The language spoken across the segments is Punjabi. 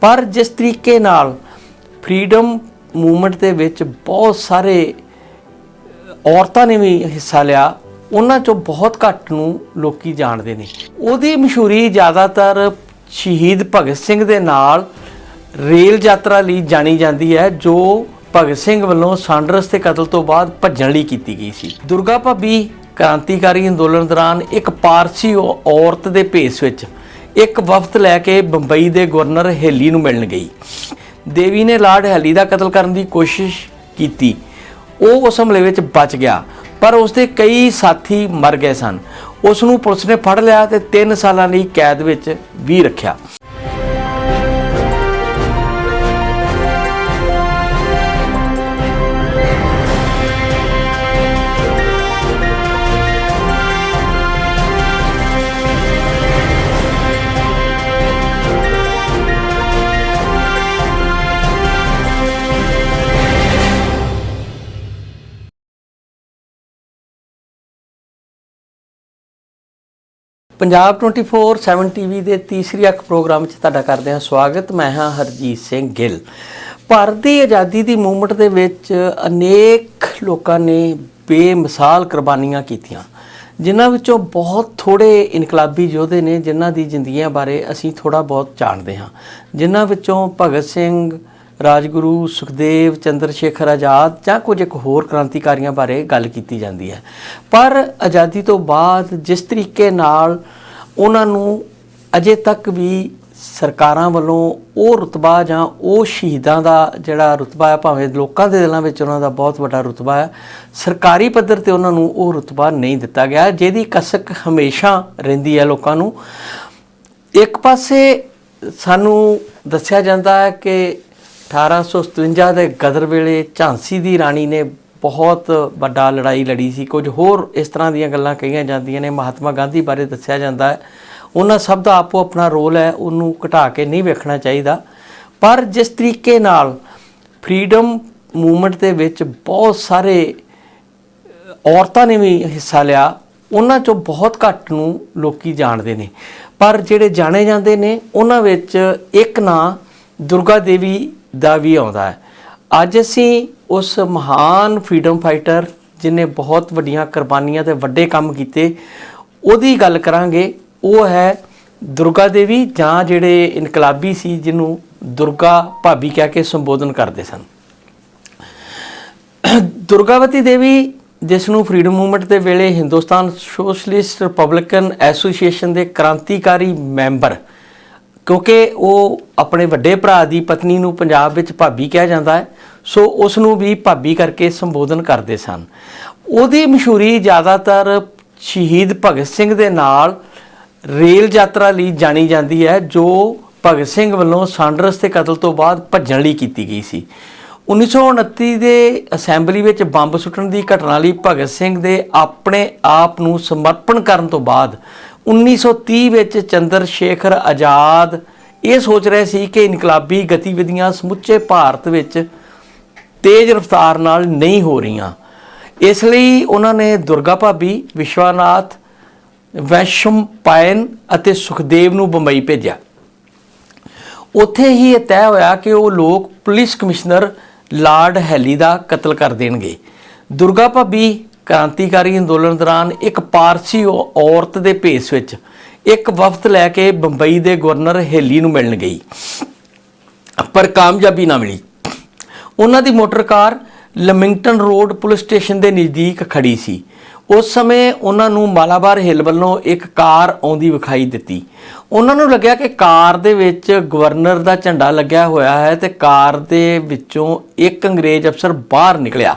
ਪਰ ਜਿਸ ਤਰੀਕੇ ਨਾਲ ਫਰੀडम ਮੂਵਮੈਂਟ ਦੇ ਵਿੱਚ ਬਹੁਤ ਸਾਰੇ ਔਰਤਾਂ ਨੇ ਵੀ ਹਿੱਸਾ ਲਿਆ, ਉਹਨਾਂ ਚੋਂ ਬਹੁਤ ਘੱਟ ਨੂੰ ਲੋਕੀ ਜਾਣਦੇ ਨੇ। ਉਹਦੀ ਮਸ਼ਹੂਰੀ ਜ਼ਿਆਦਾਤਰ ਸ਼ਹੀਦ ਭਗਤ ਸਿੰਘ ਦੇ ਨਾਲ ਰੇਲ ਯਾਤਰਾ ਲਈ ਜਾਣੀ ਜਾਂਦੀ ਹੈ, ਜੋ ਭਗਤ ਸਿੰਘ ਵੱਲੋਂ ਸਾਂਡਰਸ ਦੇ ਕਤਲ ਤੋਂ ਬਾਅਦ ਭੱਜਣ ਲਈ ਕੀਤੀ ਗਈ ਸੀ। ਦੁਰਗਾ ਭਾਬੀ ਕ੍ਰਾਂਤੀਕਾਰੀ ਅੰਦੋਲਨ ਦੌਰਾਨ ਇੱਕ ਪਾਰਸੀ ਔ- ਔਰਤ ਦੇ ਭੇਸ ਵਿੱਚ ਇੱਕ ਵਫਦ ਲੈ ਕੇ ਬੰਬਈ ਦੇ ਗਵਰਨਰ ਹੇਲੀ ਨੂੰ ਮਿਲਣ ਗਈ। ਦੇਵੀ ਨੇ ਲਾਰਡ ਹੈਲੀ ਦਾ ਕਤਲ ਕਰਨ ਦੀ ਕੋਸ਼ਿਸ਼ ਕੀਤੀ। ਉਹ ਉਸ ਹਮਲੇ ਵਿੱਚ ਬਚ ਗਿਆ, ਪਰ ਉਸ ਦੇ ਕਈ ਸਾਥੀ ਮਰ ਗਏ ਸਨ। ਉਸ ਨੂੰ ਪੁਲਿਸ ਨੇ ਫੜ ਲਿਆ ਤੇ 3 ਸਾਲਾਂ ਲਈ ਕੈਦ ਵਿੱਚ ਵੀ ਰੱਖਿਆ। ਪੰਜਾਬ 24/7 ਟੀਵੀ ਦੇ ਤੀਸਰੀ ਅੱਖ ਪ੍ਰੋਗਰਾਮ 'ਚ ਤੁਹਾਡਾ ਕਰਦੇ ਹਾਂ ਸਵਾਗਤ। ਮੈਂ ਹਾਂ ਹਰਜੀਤ ਸਿੰਘ ਗਿੱਲ। ਭਾਰਤ ਦੀ ਆਜ਼ਾਦੀ ਦੀ ਮੂਵਮੈਂਟ ਦੇ ਵਿੱਚ ਅਨੇਕ ਲੋਕਾਂ ਨੇ ਬੇਮਿਸਾਲ ਕੁਰਬਾਨੀਆਂ ਕੀਤੀਆਂ, ਜਿਨ੍ਹਾਂ ਵਿੱਚੋਂ ਬਹੁਤ ਥੋੜੇ ਇਨਕਲਾਬੀ ਯੋਧੇ ਨੇ, ਜਿਨ੍ਹਾਂ ਦੀ ਜ਼ਿੰਦਗੀਆਂ ਬਾਰੇ ਅਸੀਂ ਥੋੜਾ ਬਹੁਤ ਜਾਣਦੇ ਹਾਂ। ਜਿਨ੍ਹਾਂ ਵਿੱਚੋਂ ਭਗਤ ਸਿੰਘ ਰਾਜਗੁਰੂ ਸੁਖਦੇਵ ਚੰਦਰ ਸ਼ੇਖਰ ਆਜ਼ਾਦ ਜਾਂ ਕੁਝ ਇੱਕ ਹੋਰ ਕ੍ਰਾਂਤੀਕਾਰੀਆਂ ਬਾਰੇ ਗੱਲ ਕੀਤੀ ਜਾਂਦੀ ਹੈ। ਪਰ ਆਜ਼ਾਦੀ ਤੋਂ ਬਾਅਦ ਜਿਸ ਤਰੀਕੇ ਨਾਲ ਉਹਨਾਂ ਨੂੰ ਅਜੇ ਤੱਕ ਵੀ ਸਰਕਾਰਾਂ ਵੱਲੋਂ ਉਹ ਰੁਤਬਾ ਜਾਂ ਉਹ ਸ਼ਹੀਦਾਂ ਦਾ ਜਿਹੜਾ ਰੁਤਬਾ ਹੈ, ਭਾਵੇਂ ਲੋਕਾਂ ਦੇ ਦਿਲਾਂ ਵਿੱਚ ਉਹਨਾਂ ਦਾ ਬਹੁਤ ਵੱਡਾ ਰੁਤਬਾ ਹੈ, ਸਰਕਾਰੀ ਪੱਧਰ ਤੇ ਉਹਨਾਂ ਨੂੰ ਉਹ ਰੁਤਬਾ ਨਹੀਂ ਦਿੱਤਾ ਗਿਆ। ਜਿਹਦੀ ਕਸਕ ਹਮੇਸ਼ਾ ਰਹਿੰਦੀ ਹੈ ਲੋਕਾਂ ਨੂੰ। ਇੱਕ ਪਾਸੇ ਸਾਨੂੰ ਦੱਸਿਆ ਜਾਂਦਾ ਹੈ ਕਿ 1857 ਦੇ ਗਦਰ ਵੇਲੇ ਝਾਂਸੀ ਦੀ ਰਾਣੀ ਨੇ ਬਹੁਤ ਵੱਡਾ ਲੜਾਈ ਲੜੀ ਸੀ। ਕੁਝ ਹੋਰ ਇਸ ਤਰ੍ਹਾਂ ਦੀਆਂ ਗੱਲਾਂ ਕਹੀਆਂ ਜਾਂਦੀਆਂ ਨੇ। ਮਹਾਤਮਾ ਗਾਂਧੀ ਬਾਰੇ ਦੱਸਿਆ ਜਾਂਦਾ ਹੈ। ਉਹਨਾਂ ਸਭ ਦਾ ਆਪੋ ਆਪਣਾ ਰੋਲ ਹੈ। ਉਹਨੂੰ ਘਟਾ ਕੇ ਨਹੀਂ ਵੇਖਣਾ ਚਾਹੀਦਾ। ਪਰ ਜਿਸ ਤਰੀਕੇ ਨਾਲ ਫਰੀडम ਮੂਵਮੈਂਟ ਦੇ ਵਿੱਚ ਬਹੁਤ ਸਾਰੇ ਔਰਤਾਂ ਨੇ ਵੀ ਹਿੱਸਾ ਲਿਆ, ਉਹਨਾਂ ਚੋਂ ਬਹੁਤ ਘੱਟ ਨੂੰ ਲੋਕੀ ਜਾਣਦੇ ਨੇ। ਪਰ ਜਿਹੜੇ ਜਾਣੇ ਜਾਂਦੇ ਨੇ, ਉਹਨਾਂ ਵਿੱਚ ਇੱਕ ਨਾਂ ਦੁਰਗਾ ਦੇਵੀ ਦਾ ਵੀ ਆਉਂਦਾ ਹੈ। ਅੱਜ ਅਸੀਂ ਉਸ ਮਹਾਨ ਫਰੀडम ਫਾਈਟਰ ਜਿਨੇ ਬਹੁਤ ਵੱਡੀਆਂ ਕੁਰਬਾਨੀਆਂ ਤੇ ਵੱਡੇ ਕੰਮ ਕੀਤੇ, ਉਹਦੀ ਗੱਲ ਕਰਾਂਗੇ। ਉਹ ਹੈ ਦੁਰਗਾ ਦੇਵੀ ਜਾਂ ਜਿਹੜੇ ਇਨਕਲਾਬੀ ਸੀ ਜਿਹਨੂੰ ਦੁਰਗਾ ਭਾਬੀ ਕਹਿ ਕੇ ਸੰਬੋਧਨ ਕਰਦੇ ਸਨ। ਦੁਰਗਾਵਤੀ ਦੇਵੀ, ਜਿਸ ਨੂੰ ਫਰੀडम ਮੂਵਮੈਂਟ ਦੇ ਵੇਲੇ ਹਿੰਦੁਸਤਾਨ ਸੋਸ਼ਲਿਸਟ ਰਿਪਬਲਿਕਨ ਐਸੋਸੀਏਸ਼ਨ ਦੇ ਕ੍ਰਾਂਤੀਕਾਰੀ ਮੈਂਬਰ ਕਿਉਂਕਿ ਉਹ ਆਪਣੇ ਵੱਡੇ ਭਰਾ ਦੀ ਪਤਨੀ ਨੂੰ ਪੰਜਾਬ ਵਿੱਚ ਭਾਬੀ ਕਿਹਾ ਜਾਂਦਾ ਹੈ, ਸੋ ਉਸ ਨੂੰ ਵੀ ਭਾਬੀ ਕਰਕੇ ਸੰਬੋਧਨ ਕਰਦੇ ਸਨ। ਉਹਦੀ ਮਸ਼ਹੂਰੀ ਜ਼ਿਆਦਾਤਰ ਸ਼ਹੀਦ ਭਗਤ ਸਿੰਘ ਦੇ ਨਾਲ ਰੇਲ ਯਾਤਰਾ ਲਈ ਜਾਣੀ ਜਾਂਦੀ ਹੈ, ਜੋ ਭਗਤ ਸਿੰਘ ਵੱਲੋਂ ਸਾਂਡਰਸ ਦੇ ਕਤਲ ਤੋਂ ਬਾਅਦ ਭੱਜਣ ਲਈ ਕੀਤੀ ਗਈ ਸੀ। 1929 ਦੇ ਅਸੈਂਬਲੀ ਵਿੱਚ ਬੰਬ ਸੁੱਟਣ ਦੀ ਘਟਨਾ ਲਈ ਭਗਤ ਸਿੰਘ ਦੇ ਆਪਣੇ ਆਪ ਨੂੰ ਸਮਰਪਣ ਕਰਨ ਤੋਂ ਬਾਅਦ 1930 ਵਿੱਚ ਚੰਦਰ ਸ਼ੇਖਰ ਆਜ਼ਾਦ ਇਹ ਸੋਚ ਰਹੇ ਸੀ ਕਿ ਇਨਕਲਾਬੀ ਗਤੀਵਿਧੀਆਂ ਸਮੁੱਚੇ ਭਾਰਤ ਵਿੱਚ ਤੇਜ਼ ਰਫ਼ਤਾਰ ਨਾਲ ਨਹੀਂ ਹੋ ਰਹੀਆਂ। ਇਸ ਲਈ ਉਹਨਾਂ ਨੇ ਦੁਰਗਾ ਭਾਬੀ, ਵਿਸ਼ਵਾਨਾਥ, ਵੈਸ਼ਮ ਪਾਇਨ ਅਤੇ ਸੁਖਦੇਵ ਨੂੰ ਬੰਬਈ ਭੇਜਿਆ। ਉੱਥੇ ਹੀ ਇਹ ਤੈਅ ਹੋਇਆ ਕਿ ਉਹ ਲੋਕ ਪੁਲਿਸ ਕਮਿਸ਼ਨਰ ਲਾਰਡ ਹੈਲੀ ਦਾ ਕਤਲ ਕਰ ਦੇਣਗੇ। ਦੁਰਗਾ ਭਾਬੀ ਕ੍ਰਾਂਤੀਕਾਰੀ ਅੰਦੋਲਨ ਦੌਰਾਨ ਇੱਕ ਪਾਰਸੀ ਔ- ਔਰਤ ਦੇ ਭੇਸ ਵਿੱਚ ਇੱਕ ਵਫਦ ਲੈ ਕੇ ਬੰਬਈ ਦੇ ਗਵਰਨਰ ਹੇਲੀ ਨੂੰ ਮਿਲਣ ਗਈ। ਪਰ ਕਾਮਯਾਬੀ ਨਾ ਮਿਲੀ। ਉਹਨਾਂ ਦੀ motor car Lamington Road police station ਦੇ ਨਜ਼ਦੀਕ ਖੜੀ ਸੀ। ਉਸ ਸਮੇਂ ਉਹਨਾਂ ਨੂੰ ਮਾਲਾਬਾਰ ਹਿੱਲ ਵੱਲੋਂ ਇੱਕ ਕਾਰ ਆਉਂਦੀ ਵਿਖਾਈ ਦਿੱਤੀ। ਉਹਨਾਂ ਨੂੰ ਲੱਗਿਆ ਕਿ ਕਾਰ ਦੇ ਵਿੱਚ ਗਵਰਨਰ ਦਾ ਝੰਡਾ ਲੱਗਿਆ ਹੋਇਆ ਹੈ ਤੇ ਕਾਰ ਦੇ ਵਿੱਚੋਂ ਇੱਕ ਅੰਗਰੇਜ਼ ਅਫਸਰ ਬਾਹਰ ਨਿਕਲਿਆ।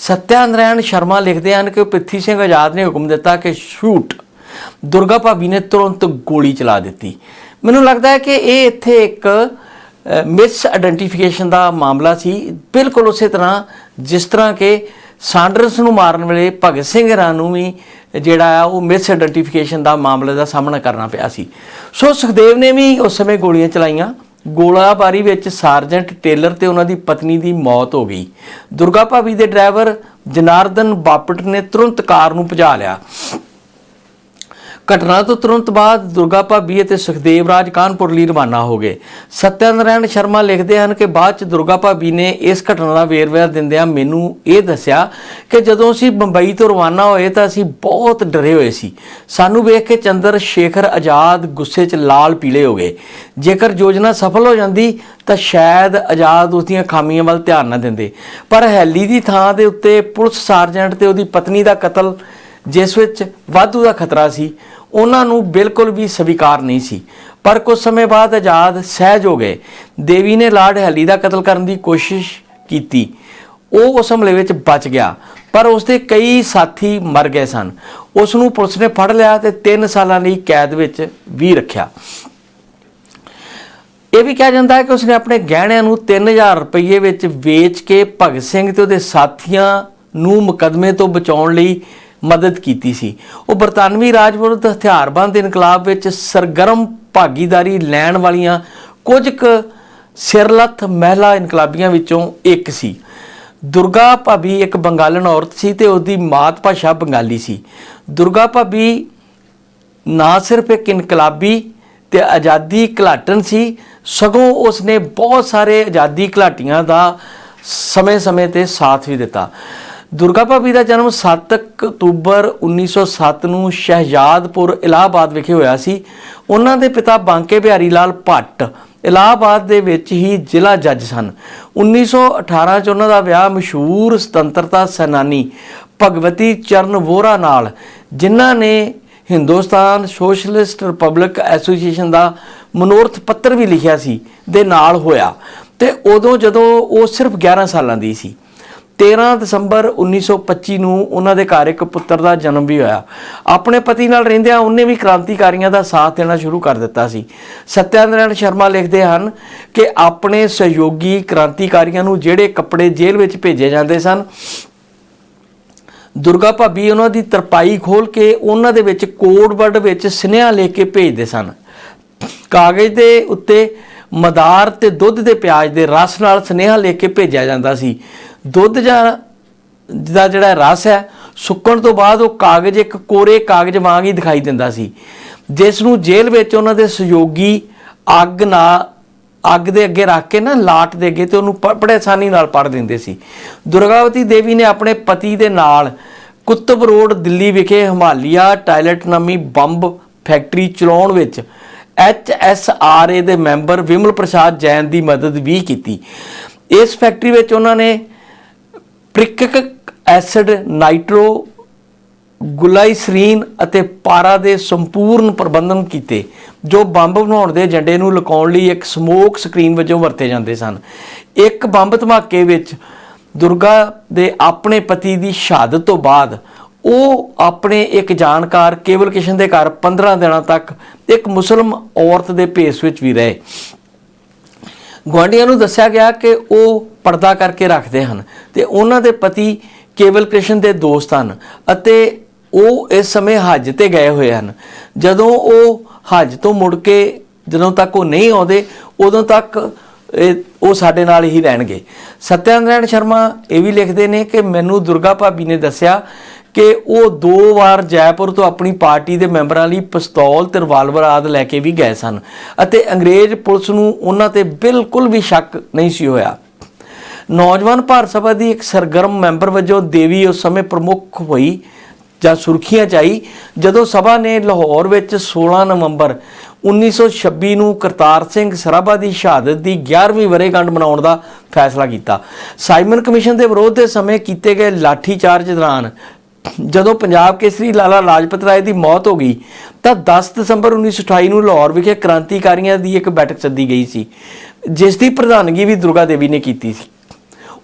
ਸਤਿਆਨਰਾਇਣ ਸ਼ਰਮਾ ਲਿਖਦੇ ਹਨ ਕਿ ਪ੍ਰਿਥੀ ਸਿੰਘ ਆਜ਼ਾਦ ਨੇ ਹੁਕਮ ਦਿੱਤਾ ਕਿ ਸ਼ੂਟ ਦੁਰਗਾ ਭਾਬੀ ਨੇ ਤੁਰੰਤ ਗੋਲੀ ਚਲਾ ਦਿੱਤੀ। ਮੈਨੂੰ ਲੱਗਦਾ ਹੈ ਕਿ ਇਹ ਇੱਥੇ ਇੱਕ ਮਿਸ ਆਇਡੈਂਟੀਫਿਕੇਸ਼ਨ ਦਾ ਮਾਮਲਾ ਸੀ। ਬਿਲਕੁਲ ਉਸੇ ਤਰ੍ਹਾਂ ਜਿਸ ਤਰ੍ਹਾਂ ਕਿ ਸਾਂਡਰਸ ਨੂੰ ਮਾਰਨ ਵੇਲੇ ਭਗਤ ਸਿੰਘ ਰਾਂ ਨੂੰ ਵੀ ਜਿਹੜਾ ਆ ਉਹ ਮਿਸ ਆਇਡੈਂਟੀਫਿਕੇਸ਼ਨ ਦਾ ਮਾਮਲੇ ਦਾ ਸਾਹਮਣਾ ਕਰਨਾ ਪਿਆ ਸੀ। ਸੋ ਸੁਖਦੇਵ ਨੇ ਵੀ ਉਸ ਸਮੇਂ ਗੋਲੀਆਂ ਚਲਾਈਆਂ। ਗੋਲਾਬਾਰੀ ਵਿੱਚ ਸਾਰਜੈਂਟ ਟੇਲਰ ਤੇ ਉਹਨਾਂ ਦੀ ਪਤਨੀ ਦੀ ਮੌਤ ਹੋ ਗਈ। ਦੁਰਗਾ ਭਾਬੀ ਦੇ ਡਰਾਈਵਰ ਜਨਾਰਦਨ ਬਾਪਟ ਨੇ ਤੁਰੰਤ ਕਾਰ ਨੂੰ ਭਜਾ ਲਿਆ। ਘਟਨਾ ਤੋਂ ਤੁਰੰਤ ਬਾਅਦ ਦੁਰਗਾ ਭਾਬੀ ਅਤੇ ਸੁਖਦੇਵ ਰਾਜ ਕਾਨਪੁਰ ਲਈ ਰਵਾਨਾ ਹੋ ਗਏ। ਸਤਿਆਨਾਰਾਇਣ ਸ਼ਰਮਾ ਲਿਖਦੇ ਹਨ ਕਿ ਬਾਅਦ ਚ ਦੁਰਗਾ ਭਾਬੀ ਨੇ ਇਸ ਘਟਨਾ ਦਾ ਵੇਰਵਾ ਦਿੰਦਿਆਂ ਮੈਨੂੰ ਇਹ ਦੱਸਿਆ ਕਿ ਜਦੋਂ ਅਸੀਂ ਬੰਬਈ ਤੋਂ ਰਵਾਨਾ ਹੋਏ ਤਾਂ ਅਸੀਂ ਬਹੁਤ ਡਰੇ ਹੋਏ ਸੀ। ਸਾਨੂੰ ਵੇਖ ਕੇ ਚੰਦਰ ਸ਼ੇਖਰ ਆਜ਼ਾਦ ਗੁੱਸੇ 'ਚ ਲਾਲ ਪੀਲੇ ਹੋ ਗਏ। ਜੇਕਰ ਯੋਜਨਾ ਸਫਲ ਹੋ ਜਾਂਦੀ ਤਾਂ ਸ਼ਾਇਦ ਆਜ਼ਾਦ ਉਸ ਦੀਆਂ ਖਾਮੀਆਂ ਵੱਲ ਧਿਆਨ ਨਾ ਦਿੰਦੇ। ਪਰ ਹੈਲੀ ਦੀ ਥਾਂ ਦੇ ਉੱਤੇ ਪੁਲਿਸ ਸਾਰਜੈਂਟ ਤੇ ਉਹਦੀ ਪਤਨੀ ਦਾ ਕਤਲ ਜਿਸ ਵਿੱਚ ਵਾਧੂ ਦਾ ਖਤਰਾ ਸੀ, ਉਹਨਾਂ ਨੂੰ ਬਿਲਕੁਲ ਵੀ ਸਵੀਕਾਰ ਨਹੀਂ ਸੀ। ਪਰ ਕੁਝ ਸਮੇਂ ਬਾਅਦ ਆਜ਼ਾਦ ਸਹਿਜ ਹੋ ਗਏ। ਦੇਵੀ ਨੇ ਲਾਰਡ ਹੈਲੀ ਦਾ ਕਤਲ ਕਰਨ ਦੀ ਕੋਸ਼ਿਸ਼ ਕੀਤੀ। ਉਹ ਉਸ ਹਮਲੇ ਵਿੱਚ ਬਚ ਗਿਆ, ਪਰ ਉਸਦੇ ਕਈ ਸਾਥੀ ਮਰ ਗਏ ਸਨ। ਉਸ ਨੂੰ ਪੁਲਿਸ ਨੇ ਫੜ ਲਿਆ ਤੇ 3 ਸਾਲਾਂ ਲਈ ਕੈਦ ਵਿੱਚ ਵੀ ਰੱਖਿਆ। ਇਹ ਵੀ ਕਿਹਾ ਜਾਂਦਾ ਹੈ ਕਿ ਉਸਨੇ ਆਪਣੇ ਗਹਿਣਿਆਂ ਨੂੰ 3000 ਰੁਪਏ ਵਿੱਚ ਵੇਚ ਕੇ ਭਗਤ ਸਿੰਘ ਤੇ ਉਹਦੇ ਸਾਥੀਆਂ ਨੂੰ ਮੁਕਦਮੇ ਤੋਂ ਬਚਾਉਣ ਲਈ ਮਦਦ ਕੀਤੀ ਸੀ। ਉਹ ਬਰਤਾਨਵੀ ਰਾਜ ਵਿਰੁੱਧ ਹਥਿਆਰਬੰਦ ਇਨਕਲਾਬ ਵਿੱਚ ਸਰਗਰਮ ਭਾਗੀਦਾਰੀ ਲੈਣ ਵਾਲੀਆਂ ਕੁਝ ਕੁ ਸਿਰਲੱਥ ਮਹਿਲਾ ਇਨਕਲਾਬੀਆਂ ਵਿੱਚੋਂ ਇੱਕ ਸੀ। ਦੁਰਗਾ ਭਾਬੀ ਇੱਕ ਬੰਗਾਲਨ ਔਰਤ ਸੀ ਤੇ ਉਹਦੀ ਮਾਤ ਭਾਸ਼ਾ ਬੰਗਾਲੀ ਸੀ। ਦੁਰਗਾ ਭਾਬੀ ਨਾ ਸਿਰਫ ਇੱਕ ਇਨਕਲਾਬੀ ਤੇ ਆਜ਼ਾਦੀ ਘਲਾਟਨ ਸੀ, ਸਗੋਂ ਉਸਨੇ ਬਹੁਤ ਸਾਰੇ ਆਜ਼ਾਦੀ ਘਲਾਟੀਆਂ ਦਾ ਸਮੇਂ-ਸਮੇਂ ਤੇ ਸਾਥ ਵੀ ਦਿੱਤਾ। ਦੁਰਗਾ ਭਾਬੀ ਦਾ ਜਨਮ 7 ਅਕਤੂਬਰ 1907 ਨੂੰ ਸ਼ਹਿਜਾਦਪੁਰ ਇਲਾਹਾਬਾਦ ਵਿਖੇ ਹੋਇਆ ਸੀ। ਉਹਨਾਂ ਦੇ ਪਿਤਾ ਬਾਂਕੇ ਬਿਹਾਰੀ ਲਾਲ ਭੱਟ ਇਲਾਹਾਬਾਦ ਦੇ ਵਿੱਚ ਹੀ ਜ਼ਿਲ੍ਹਾ ਜੱਜ ਸਨ। 1918 ਚ ਉਹਨਾਂ ਦਾ ਵਿਆਹ ਮਸ਼ਹੂਰ ਸੁਤੰਤਰਤਾ ਸੈਨਾਨੀ ਭਗਵਤੀ ਚਰਨ ਵੋਰਾ ਨਾਲ, ਜਿਨ੍ਹਾਂ ਨੇ ਹਿੰਦੁਸਤਾਨ ਸੋਸ਼ਲਿਸਟ ਰਿਪਬਲਿਕ ਐਸੋਸੀਏਸ਼ਨ ਦਾ ਮਨੋਰਥ ਪੱਤਰ ਵੀ ਲਿਖਿਆ ਸੀ, ਦੇ ਨਾਲ ਹੋਇਆ। ਤੇ ਉਦੋਂ ਜਦੋਂ ਉਹ ਸਿਰਫ 11 ਸਾਲਾਂ ਦੀ ਸੀ। 13 ਦਸੰਬਰ 1925 ਨੂੰ ਉਹਨਾਂ ਦੇ ਘਰ ਇੱਕ ਪੁੱਤਰ ਦਾ ਜਨਮ ਵੀ ਹੋਇਆ। ਆਪਣੇ ਪਤੀ ਨਾਲ ਰਹਿੰਦਿਆਂ ਉਹਨੇ ਵੀ ਕ੍ਰਾਂਤੀਕਾਰੀਆਂ ਦਾ ਸਾਥ ਦੇਣਾ ਸ਼ੁਰੂ ਕਰ ਦਿੱਤਾ ਸੀ। ਸਤਿਆਨਾਰਾਇਣ ਸ਼ਰਮਾ ਲਿਖਦੇ ਹਨ ਕਿ ਆਪਣੇ ਸਹਿਯੋਗੀ ਕ੍ਰਾਂਤੀਕਾਰੀਆਂ ਨੂੰ ਜਿਹੜੇ ਕੱਪੜੇ ਜੇਲ੍ਹ ਵਿੱਚ ਭੇਜੇ ਜਾਂਦੇ ਸਨ, ਦੁਰਗਾ ਭਾਬੀ ਉਹਨਾਂ ਦੀ ਤਰਪਾਈ ਖੋਲ ਕੇ ਉਹਨਾਂ ਦੇ ਵਿੱਚ ਕੋਡ ਵਰਡ ਵਿੱਚ ਸੁਨੇਹਾ ਲੈ ਕੇ ਭੇਜਦੇ ਸਨ। ਕਾਗਜ਼ ਦੇ ਉੱਤੇ ਮਦਾਰ ਤੇ ਦੁੱਧ ਦੇ ਪਿਆਜ਼ ਦੇ ਰਸ ਨਾਲ ਸੁਨੇਹਾ ਲੈ ਕੇ ਭੇਜਿਆ ਜਾਂਦਾ ਸੀ। ਦੁੱਧ ਜਾਂ ਦਾ ਜਿਹੜਾ ਰਸ ਹੈ, ਸੁੱਕਣ ਤੋਂ ਬਾਅਦ ਉਹ ਕਾਗਜ਼, ਇੱਕ ਕੋਰੇ ਕਾਗਜ਼ ਵਾਂਗ ਹੀ ਦਿਖਾਈ ਦਿੰਦਾ ਸੀ। ਜਿਸ ਨੂੰ ਜੇਲ੍ਹ ਵਿੱਚ ਉਹਨਾਂ ਦੇ ਸਹਿਯੋਗੀ ਅੱਗ ਨਾ, ਅੱਗ ਦੇ ਅੱਗੇ ਰੱਖ ਕੇ ਨਾ ਲਾਟ ਦੇ ਅੱਗੇ ਤੇ ਉਹਨੂੰ ਪ- ਬੜੇ ਆਸਾਨੀ ਨਾਲ ਪੜ ਦਿੰਦੇ ਸੀ। ਦੁਰਗਾਵਤੀ ਦੇਵੀ ਨੇ ਆਪਣੇ ਪਤੀ ਦੇ ਨਾਲ ਕੁਤਬ ਰੋਡ, ਦਿੱਲੀ ਵਿਖੇ ਹਿਮਾਲਿਆ ਟਾਇਲਟ ਨਾਮੀ ਬੰਬ ਫੈਕਟਰੀ ਚਲਾਉਣ ਵਿੱਚ ਐਚਐਸਆਰਏ ਦੇ ਮੈਂਬਰ ਵਿਮਲ ਪ੍ਰਸਾਦ ਜੈਨ ਦੀ ਮਦਦ ਵੀ ਕੀਤੀ। ਇਸ ਫੈਕਟਰੀ ਵਿੱਚ ਉਹਨਾਂ ਨੇ ਪ੍ਰਿਕਕ ਐਸਿਡ ਨਾਈਟ੍ਰੋ ਗੁਲਾਈਸਰੀਨ ਅਤੇ ਪਾਰਾ ਦੇ ਸੰਪੂਰਨ ਪ੍ਰਬੰਧਨ ਕੀਤੇ, ਜੋ ਬੰਬ ਬਣਾਉਣ ਦੇ ਏਜੰਡੇ ਨੂੰ ਲੁਕਾਉਣ ਲਈ ਇੱਕ ਸਮੋਕ ਸਕਰੀਨ ਵਜੋਂ ਵਰਤੇ ਜਾਂਦੇ ਸਨ। ਇੱਕ ਬੰਬ ਧਮਾਕੇ ਵਿੱਚ ਦੁਰਗਾ ਦੇ ਆਪਣੇ ਪਤੀ ਦੀ ਸ਼ਹਾਦਤ ਤੋਂ ਬਾਅਦ ਉਹ ਆਪਣੇ ਇੱਕ ਜਾਣਕਾਰ ਕੇਵਲ ਕਿਸ਼ਨ ਦੇ ਘਰ 15 ਦਿਨਾਂ ਤੱਕ ਇੱਕ ਮੁਸਲਮ ਔਰਤ ਦੇ ਭੇਸ ਵਿੱਚ ਵੀ ਰਹੇ। ਗੁਆਂਢੀਆਂ ਨੂੰ ਦੱਸਿਆ ਗਿਆ ਕਿ ਉਹ ਪਰਦਾ ਕਰਕੇ ਰੱਖਦੇ ਹਨ ਤੇ ਉਹਨਾਂ ਦੇ ਪਤੀ ਕੇਵਲ ਕ੍ਰਿਸ਼ਨ ਦੇ ਦੋਸਤ ਹਨ ਅਤੇ ਉਹ ਇਸ ਸਮੇਂ ਹੱਜ ਤੇ ਗਏ ਹੋਏ ਹਨ। ਜਦੋਂ ਉਹ ਹੱਜ ਤੋਂ ਮੁੜ ਕੇ ਜਦੋਂ ਤੱਕ ਉਹ ਨਹੀਂ ਆਉਂਦੇ, ਉਦੋਂ ਤੱਕ ਇਹ ਉਹ ਸਾਡੇ ਨਾਲ ਹੀ ਰਹਿਣਗੇ। ਸਤਿਆਨਾਰਾਇਣ ਸ਼ਰਮਾ ਇਹ ਵੀ ਲਿਖਦੇ ਨੇ ਕਿ ਮੈਨੂੰ ਦੁਰਗਾ ਭਾਬੀ ਨੇ ਦੱਸਿਆ ਕਿ ਉਹ ਦੋ ਵਾਰ ਜੈਪੁਰ ਤੋਂ ਆਪਣੀ ਪਾਰਟੀ ਦੇ ਮੈਂਬਰਾਂ ਲਈ ਪਿਸਤੌਲ ਤੇ ਰਿਵਾਲਵਰ ਆਦ ਲੈ ਕੇ ਵੀ ਗਏ ਸਨ ਅਤੇ ਅੰਗਰੇਜ਼ ਪੁਲਿਸ ਨੂੰ ਉਹਨਾਂ ਤੇ ਬਿਲਕੁਲ ਵੀ ਸ਼ੱਕ ਨਹੀਂ ਸੀ ਹੋਇਆ। ਨੌਜਵਾਨ ਭਾਰਤ ਸਭਾ ਦੀ ਇੱਕ ਸਰਗਰਮ ਮੈਂਬਰ ਵਜੋਂ ਦੇਵੀ ਉਸ ਸਮੇਂ ਪ੍ਰਮੁੱਖ ਹੋਈ ਜਾਂ ਸੁਰਖੀਆਂ ਚ ਆਈ, ਜਦੋਂ ਸਭਾ ਨੇ ਲਾਹੌਰ ਵਿੱਚ 16 ਨਵੰਬਰ 1926 ਨੂੰ ਕਰਤਾਰ ਸਿੰਘ ਸਰਾਭਾ ਦੀ ਸ਼ਹਾਦਤ ਦੀ 11ਵੀਂ ਵਰ੍ਹੇਗੰਢ ਮਨਾਉਣ ਦਾ ਫੈਸਲਾ ਕੀਤਾ। ਸਾਈਮਨ ਕਮਿਸ਼ਨ ਦੇ ਵਿਰੋਧ ਦੇ ਸਮੇਂ ਕੀਤੇ ਗਏ ਲਾਠੀ ਚਾਰਜ ਦੌਰਾਨ ਜਦੋਂ ਪੰਜਾਬ ਕੇਸਰੀ ਲਾਲਾ ਲਾਜਪਤ ਰਾਏ ਦੀ ਮੌਤ ਹੋ ਗਈ, ਤਾਂ 10 ਦਸੰਬਰ 1928 ਨੂੰ ਲਾਹੌਰ ਵਿਖੇ ਕ੍ਰਾਂਤੀਕਾਰੀਆਂ ਦੀ ਇੱਕ ਬੈਠਕ ਸੱਦੀ ਗਈ ਸੀ, ਜਿਸ ਦੀ ਪ੍ਰਧਾਨਗੀ ਵੀ ਦੁਰਗਾ ਦੇਵੀ ਨੇ ਕੀਤੀ ਸੀ।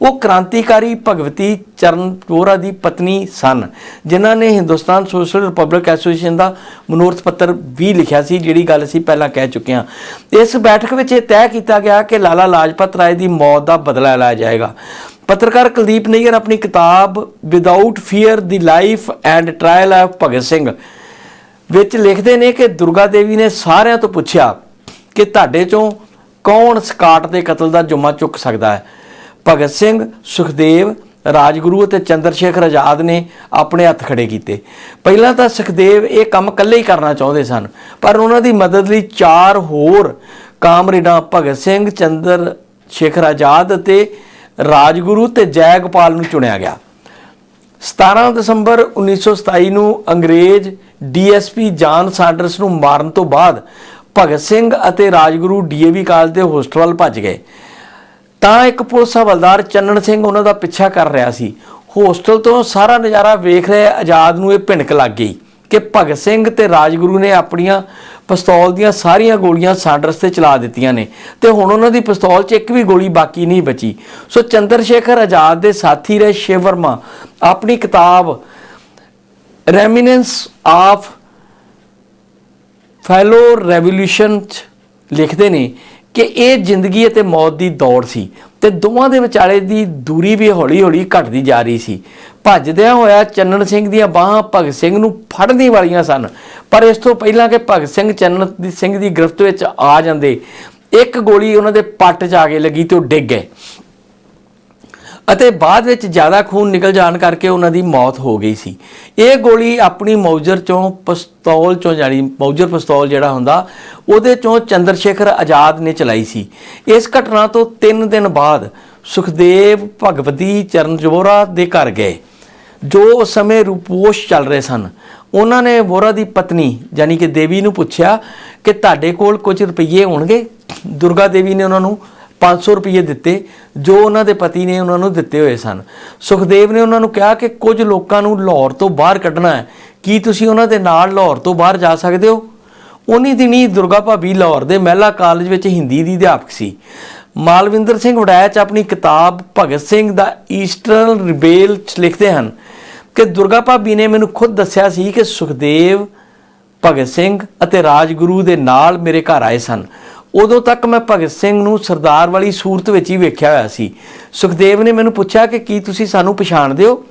ਉਹ ਕ੍ਰਾਂਤੀਕਾਰੀ ਭਗਵਤੀ ਚਰਨ ਵੋਰਾ ਦੀ ਪਤਨੀ ਸਨ, ਜਿਨ੍ਹਾਂ ਨੇ ਹਿੰਦੁਸਤਾਨ ਸੋਸ਼ਲ ਰਿਪਬਲਿਕ ਐਸੋਸੀਏਸ਼ਨ ਦਾ ਮਨੋਰਥ ਪੱਤਰ ਵੀ ਲਿਖਿਆ ਸੀ, ਜਿਹੜੀ ਗੱਲ ਅਸੀਂ ਪਹਿਲਾਂ ਕਹਿ ਚੁੱਕੇ ਹਾਂ। ਇਸ ਬੈਠਕ ਵਿੱਚ ਇਹ ਤੈਅ ਕੀਤਾ ਗਿਆ ਕਿ ਲਾਲਾ ਲਾਜਪਤ ਰਾਏ ਦੀ ਮੌਤ ਦਾ ਬਦਲਾ ਲਿਆ ਜਾਏਗਾ। ਪੱਤਰਕਾਰ ਕੁਲਦੀਪ ਨਈਅਰ ਆਪਣੀ ਕਿਤਾਬ Without Fear the Life and Trial of Bhagat Singh ਵਿੱਚ ਲਿਖਦੇ ਨੇ ਕਿ ਦੁਰਗਾ ਦੇਵੀ ਨੇ ਸਾਰਿਆਂ ਤੋਂ ਪੁੱਛਿਆ ਕਿ ਤੁਹਾਡੇ ਚੋਂ ਕੌਣ ਸਕਾਟ ਦੇ ਕਤਲ ਦਾ ਜੁਮਾ ਚੁੱਕ ਸਕਦਾ ਹੈ? ਭਗਤ ਸਿੰਘ, ਸੁਖਦੇਵ, ਰਾਜਗੁਰੂ ਅਤੇ ਚੰਦਰ ਸ਼ੇਖਰ ਆਜ਼ਾਦ ਨੇ ਆਪਣੇ ਹੱਥ ਖੜੇ ਕੀਤੇ। ਪਹਿਲਾਂ ਤਾਂ ਸੁਖਦੇਵ ਇਹ ਕੰਮ ਇਕੱਲੇ ਹੀ ਕਰਨਾ ਚਾਹੁੰਦੇ ਸਨ, ਪਰ ਉਹਨਾਂ ਦੀ ਮਦਦ ਲਈ ਚਾਰ ਹੋਰ ਕਾਮਰੇਡਾਂ ਭਗਤ ਸਿੰਘ ਚੰਦਰ ਸ਼ੇਖਰ ਆਜ਼ਾਦ ਅਤੇ ਰਾਜਗੁਰੂ ਤੇ ਜੈਗੋਪਾਲ ਨੂੰ ਚੁਣਿਆ ਗਿਆ। 17 ਦਸੰਬਰ 1927 ਨੂੰ ਅੰਗਰੇਜ਼ ਡੀਐਸਪੀ ਜਾਨ ਸਾਂਡਰਸ ਨੂੰ ਮਾਰਨ ਤੋਂ ਬਾਅਦ ਭਗਤ ਸਿੰਘ ਅਤੇ ਰਾਜਗੁਰੂ ਡੀਏਵੀ ਕਾਲਜ ਦੇ ਹੋਸਟਲ ਵੱਲ ਭੱਜ ਗਏ। ਤਾਂ ਇੱਕ ਪੁਲਿਸ ਹਵਲਦਾਰ ਚੰਨਣ ਸਿੰਘ ਉਹਨਾਂ ਦਾ ਪਿੱਛਾ ਕਰ ਰਿਹਾ ਸੀ। ਹੋਸਟਲ ਤੋਂ ਸਾਰਾ ਨਜ਼ਾਰਾ ਵੇਖ ਰਿਹਾ ਆਜ਼ਾਦ ਨੂੰ ਇਹ ਭਿਣਕ ਲੱਗ ਗਈ ਕਿ ਭਗਤ ਸਿੰਘ ਤੇ ਰਾਜਗੁਰੂ ਨੇ ਆਪਣੀਆਂ ਪਿਸਤੌਲ ਦੀਆਂ ਸਾਰੀਆਂ ਗੋਲੀਆਂ ਸਾਂਡਰਸ ਤੇ ਚਲਾ ਦਿੱਤੀਆਂ ਨੇ ਤੇ ਹੁਣ ਉਹਨਾਂ ਦੀ ਪਿਸਤੌਲ 'ਚ ਇੱਕ ਵੀ ਗੋਲੀ ਬਾਕੀ ਨਹੀਂ ਬਚੀ। ਸੋ ਚੰਦਰ ਸ਼ੇਖਰ ਆਜ਼ਾਦ ਦੇ ਸਾਥੀ ਰਹੇ ਸ਼ਿਵ ਵਰਮਾ। ਆਪਣੀ ਕਿਤਾਬ ਰੈਮਿਨੈਂਸ ਆਫ ਫੈਲੋ ਰੈਵੋਲੂਸ਼ਨ ਚ ਲਿਖਦੇ ਨੇ ਕਿ ਇਹ ਜ਼ਿੰਦਗੀ ਅਤੇ ਮੌਤ ਦੀ ਦੌੜ ਸੀ ਤੇ ਦੋਵਾਂ ਦੇ ਵਿਚਾਲੇ ਦੀ ਦੂਰੀ ਵੀ ਹੌਲੀ-ਹੌਲੀ ਘਟਦੀ ਜਾ ਰਹੀ ਸੀ। ਭੱਜਦਿਆਂ ਹੋਇਆ ਚੰਨਣ ਸਿੰਘ ਦੀਆਂ ਬਾਹਾਂ ਭਗਤ ਸਿੰਘ ਨੂੰ ਫੜਨੀ ਵਾਲੀਆਂ ਸਨ। ਪਰ ਇਸ ਤੋਂ ਪਹਿਲਾਂ ਕਿ ਭਗਤ ਸਿੰਘ ਚੰਨਣ ਸਿੰਘ ਦੀ ਗ੍ਰਿਫਤ ਵਿੱਚ ਆ ਜਾਂਦੇ, ਇੱਕ ਗੋਲੀ ਉਹਨਾਂ ਦੇ ਪੱਟ 'ਚ ਆ ਕੇ ਲੱਗੀ ਤੇ ਉਹ ਡਿੱਗ ਗਏ। ਅਤੇ ਬਾਅਦ ਵਿੱਚ ਜ਼ਿਆਦਾ ਖੂਨ ਨਿਕਲ ਜਾਣ ਕਰਕੇ ਉਹਨਾਂ ਦੀ ਮੌਤ ਹੋ ਗਈ ਸੀ। ਇਹ ਗੋਲੀ ਆਪਣੀ ਮੌਜਰ ਚੋਂ ਪਿਸਤੌਲ ਚੋਂ ਜਾਨੀ ਮੌਜਰ ਪਿਸਤੌਲ ਜਿਹੜਾ ਹੁੰਦਾ, ਉਹਦੇ ਚੋਂ ਚੰਦਰ ਸ਼ੇਖਰ ਆਜ਼ਾਦ ਨੇ ਚਲਾਈ ਸੀ। ਇਸ ਘਟਨਾ ਤੋਂ 3 ਦਿਨ ਬਾਅਦ ਸੁਖਦੇਵ ਭਗਵਤੀ ਚਰਨ ਜੋਰਾ ਦੇ ਘਰ ਗਏ, ਜੋ ਉਸ ਸਮੇਂ ਰੂਪੋਸ਼ ਚੱਲ ਰਹੇ ਸਨ। ਉਹਨਾਂ ਨੇ ਵੋਰਾ ਦੀ ਪਤਨੀ ਯਾਨੀ ਕਿ ਦੇਵੀ ਨੂੰ ਪੁੱਛਿਆ ਕਿ ਤੁਹਾਡੇ ਕੋਲ ਕੁਝ ਰੁਪਏ ਹੋਣਗੇ? ਦੁਰਗਾ ਦੇਵੀ ਨੇ ਉਹਨਾਂ ਨੂੰ 500 ਰੁਪਏ ਦਿੱਤੇ, ਜੋ ਉਹਨਾਂ ਦੇ ਪਤੀ ਨੇ ਉਹਨਾਂ ਨੂੰ ਦਿੱਤੇ ਹੋਏ ਸਨ। ਸੁਖਦੇਵ ਨੇ ਉਹਨਾਂ ਨੂੰ ਕਿਹਾ ਕਿ ਕੁਝ ਲੋਕਾਂ ਨੂੰ ਲਾਹੌਰ ਤੋਂ ਬਾਹਰ ਕੱਢਣਾ ਹੈ। ਕੀ ਤੁਸੀਂ ਉਹਨਾਂ ਦੇ ਨਾਲ ਲਾਹੌਰ ਤੋਂ ਬਾਹਰ ਜਾ ਸਕਦੇ ਹੋ? ਉਨੀ ਦਿਨੀ ਦੁਰਗਾ ਭਾਬੀ ਲਾਹੌਰ ਦੇ ਮਹਿਲਾ ਕਾਲਜ ਵਿੱਚ ਹਿੰਦੀ ਦੀ ਅਧਿਆਪਕ ਸੀ। ਮਾਲਵਿੰਦਰ ਸਿੰਘ ਵੜੈਚ ਆਪਣੀ ਕਿਤਾਬ ਭਗਤ ਸਿੰਘ ਦਾ ਈਸਟਰਨ ਰਿਬੇਲ ਚ ਲਿਖਦੇ ਹਨ ਕਿ ਦੁਰਗਾ ਭਾਬੀ ਨੇ ਮੈਨੂੰ ਖੁਦ ਦੱਸਿਆ ਸੀ ਕਿ ਸੁਖਦੇਵ, ਭਗਤ ਸਿੰਘ ਅਤੇ ਰਾਜਗੁਰੂ ਦੇ ਨਾਲ ਮੇਰੇ ਘਰ ਆਏ ਸਨ। ਉਦੋਂ ਤੱਕ ਮੈਂ ਭਗਤ ਸਿੰਘ ਨੂੰ ਸਰਦਾਰ ਵਾਲੀ ਸੂਰਤ ਵਿੱਚ ਹੀ ਵੇਖਿਆ ਹੋਇਆ ਸੀ। ਸੁਖਦੇਵ ਨੇ ਮੈਨੂੰ ਪੁੱਛਿਆ ਕਿ ਕੀ ਤੁਸੀਂ ਸਾਨੂੰ ਪਛਾਣਦੇ ਹੋ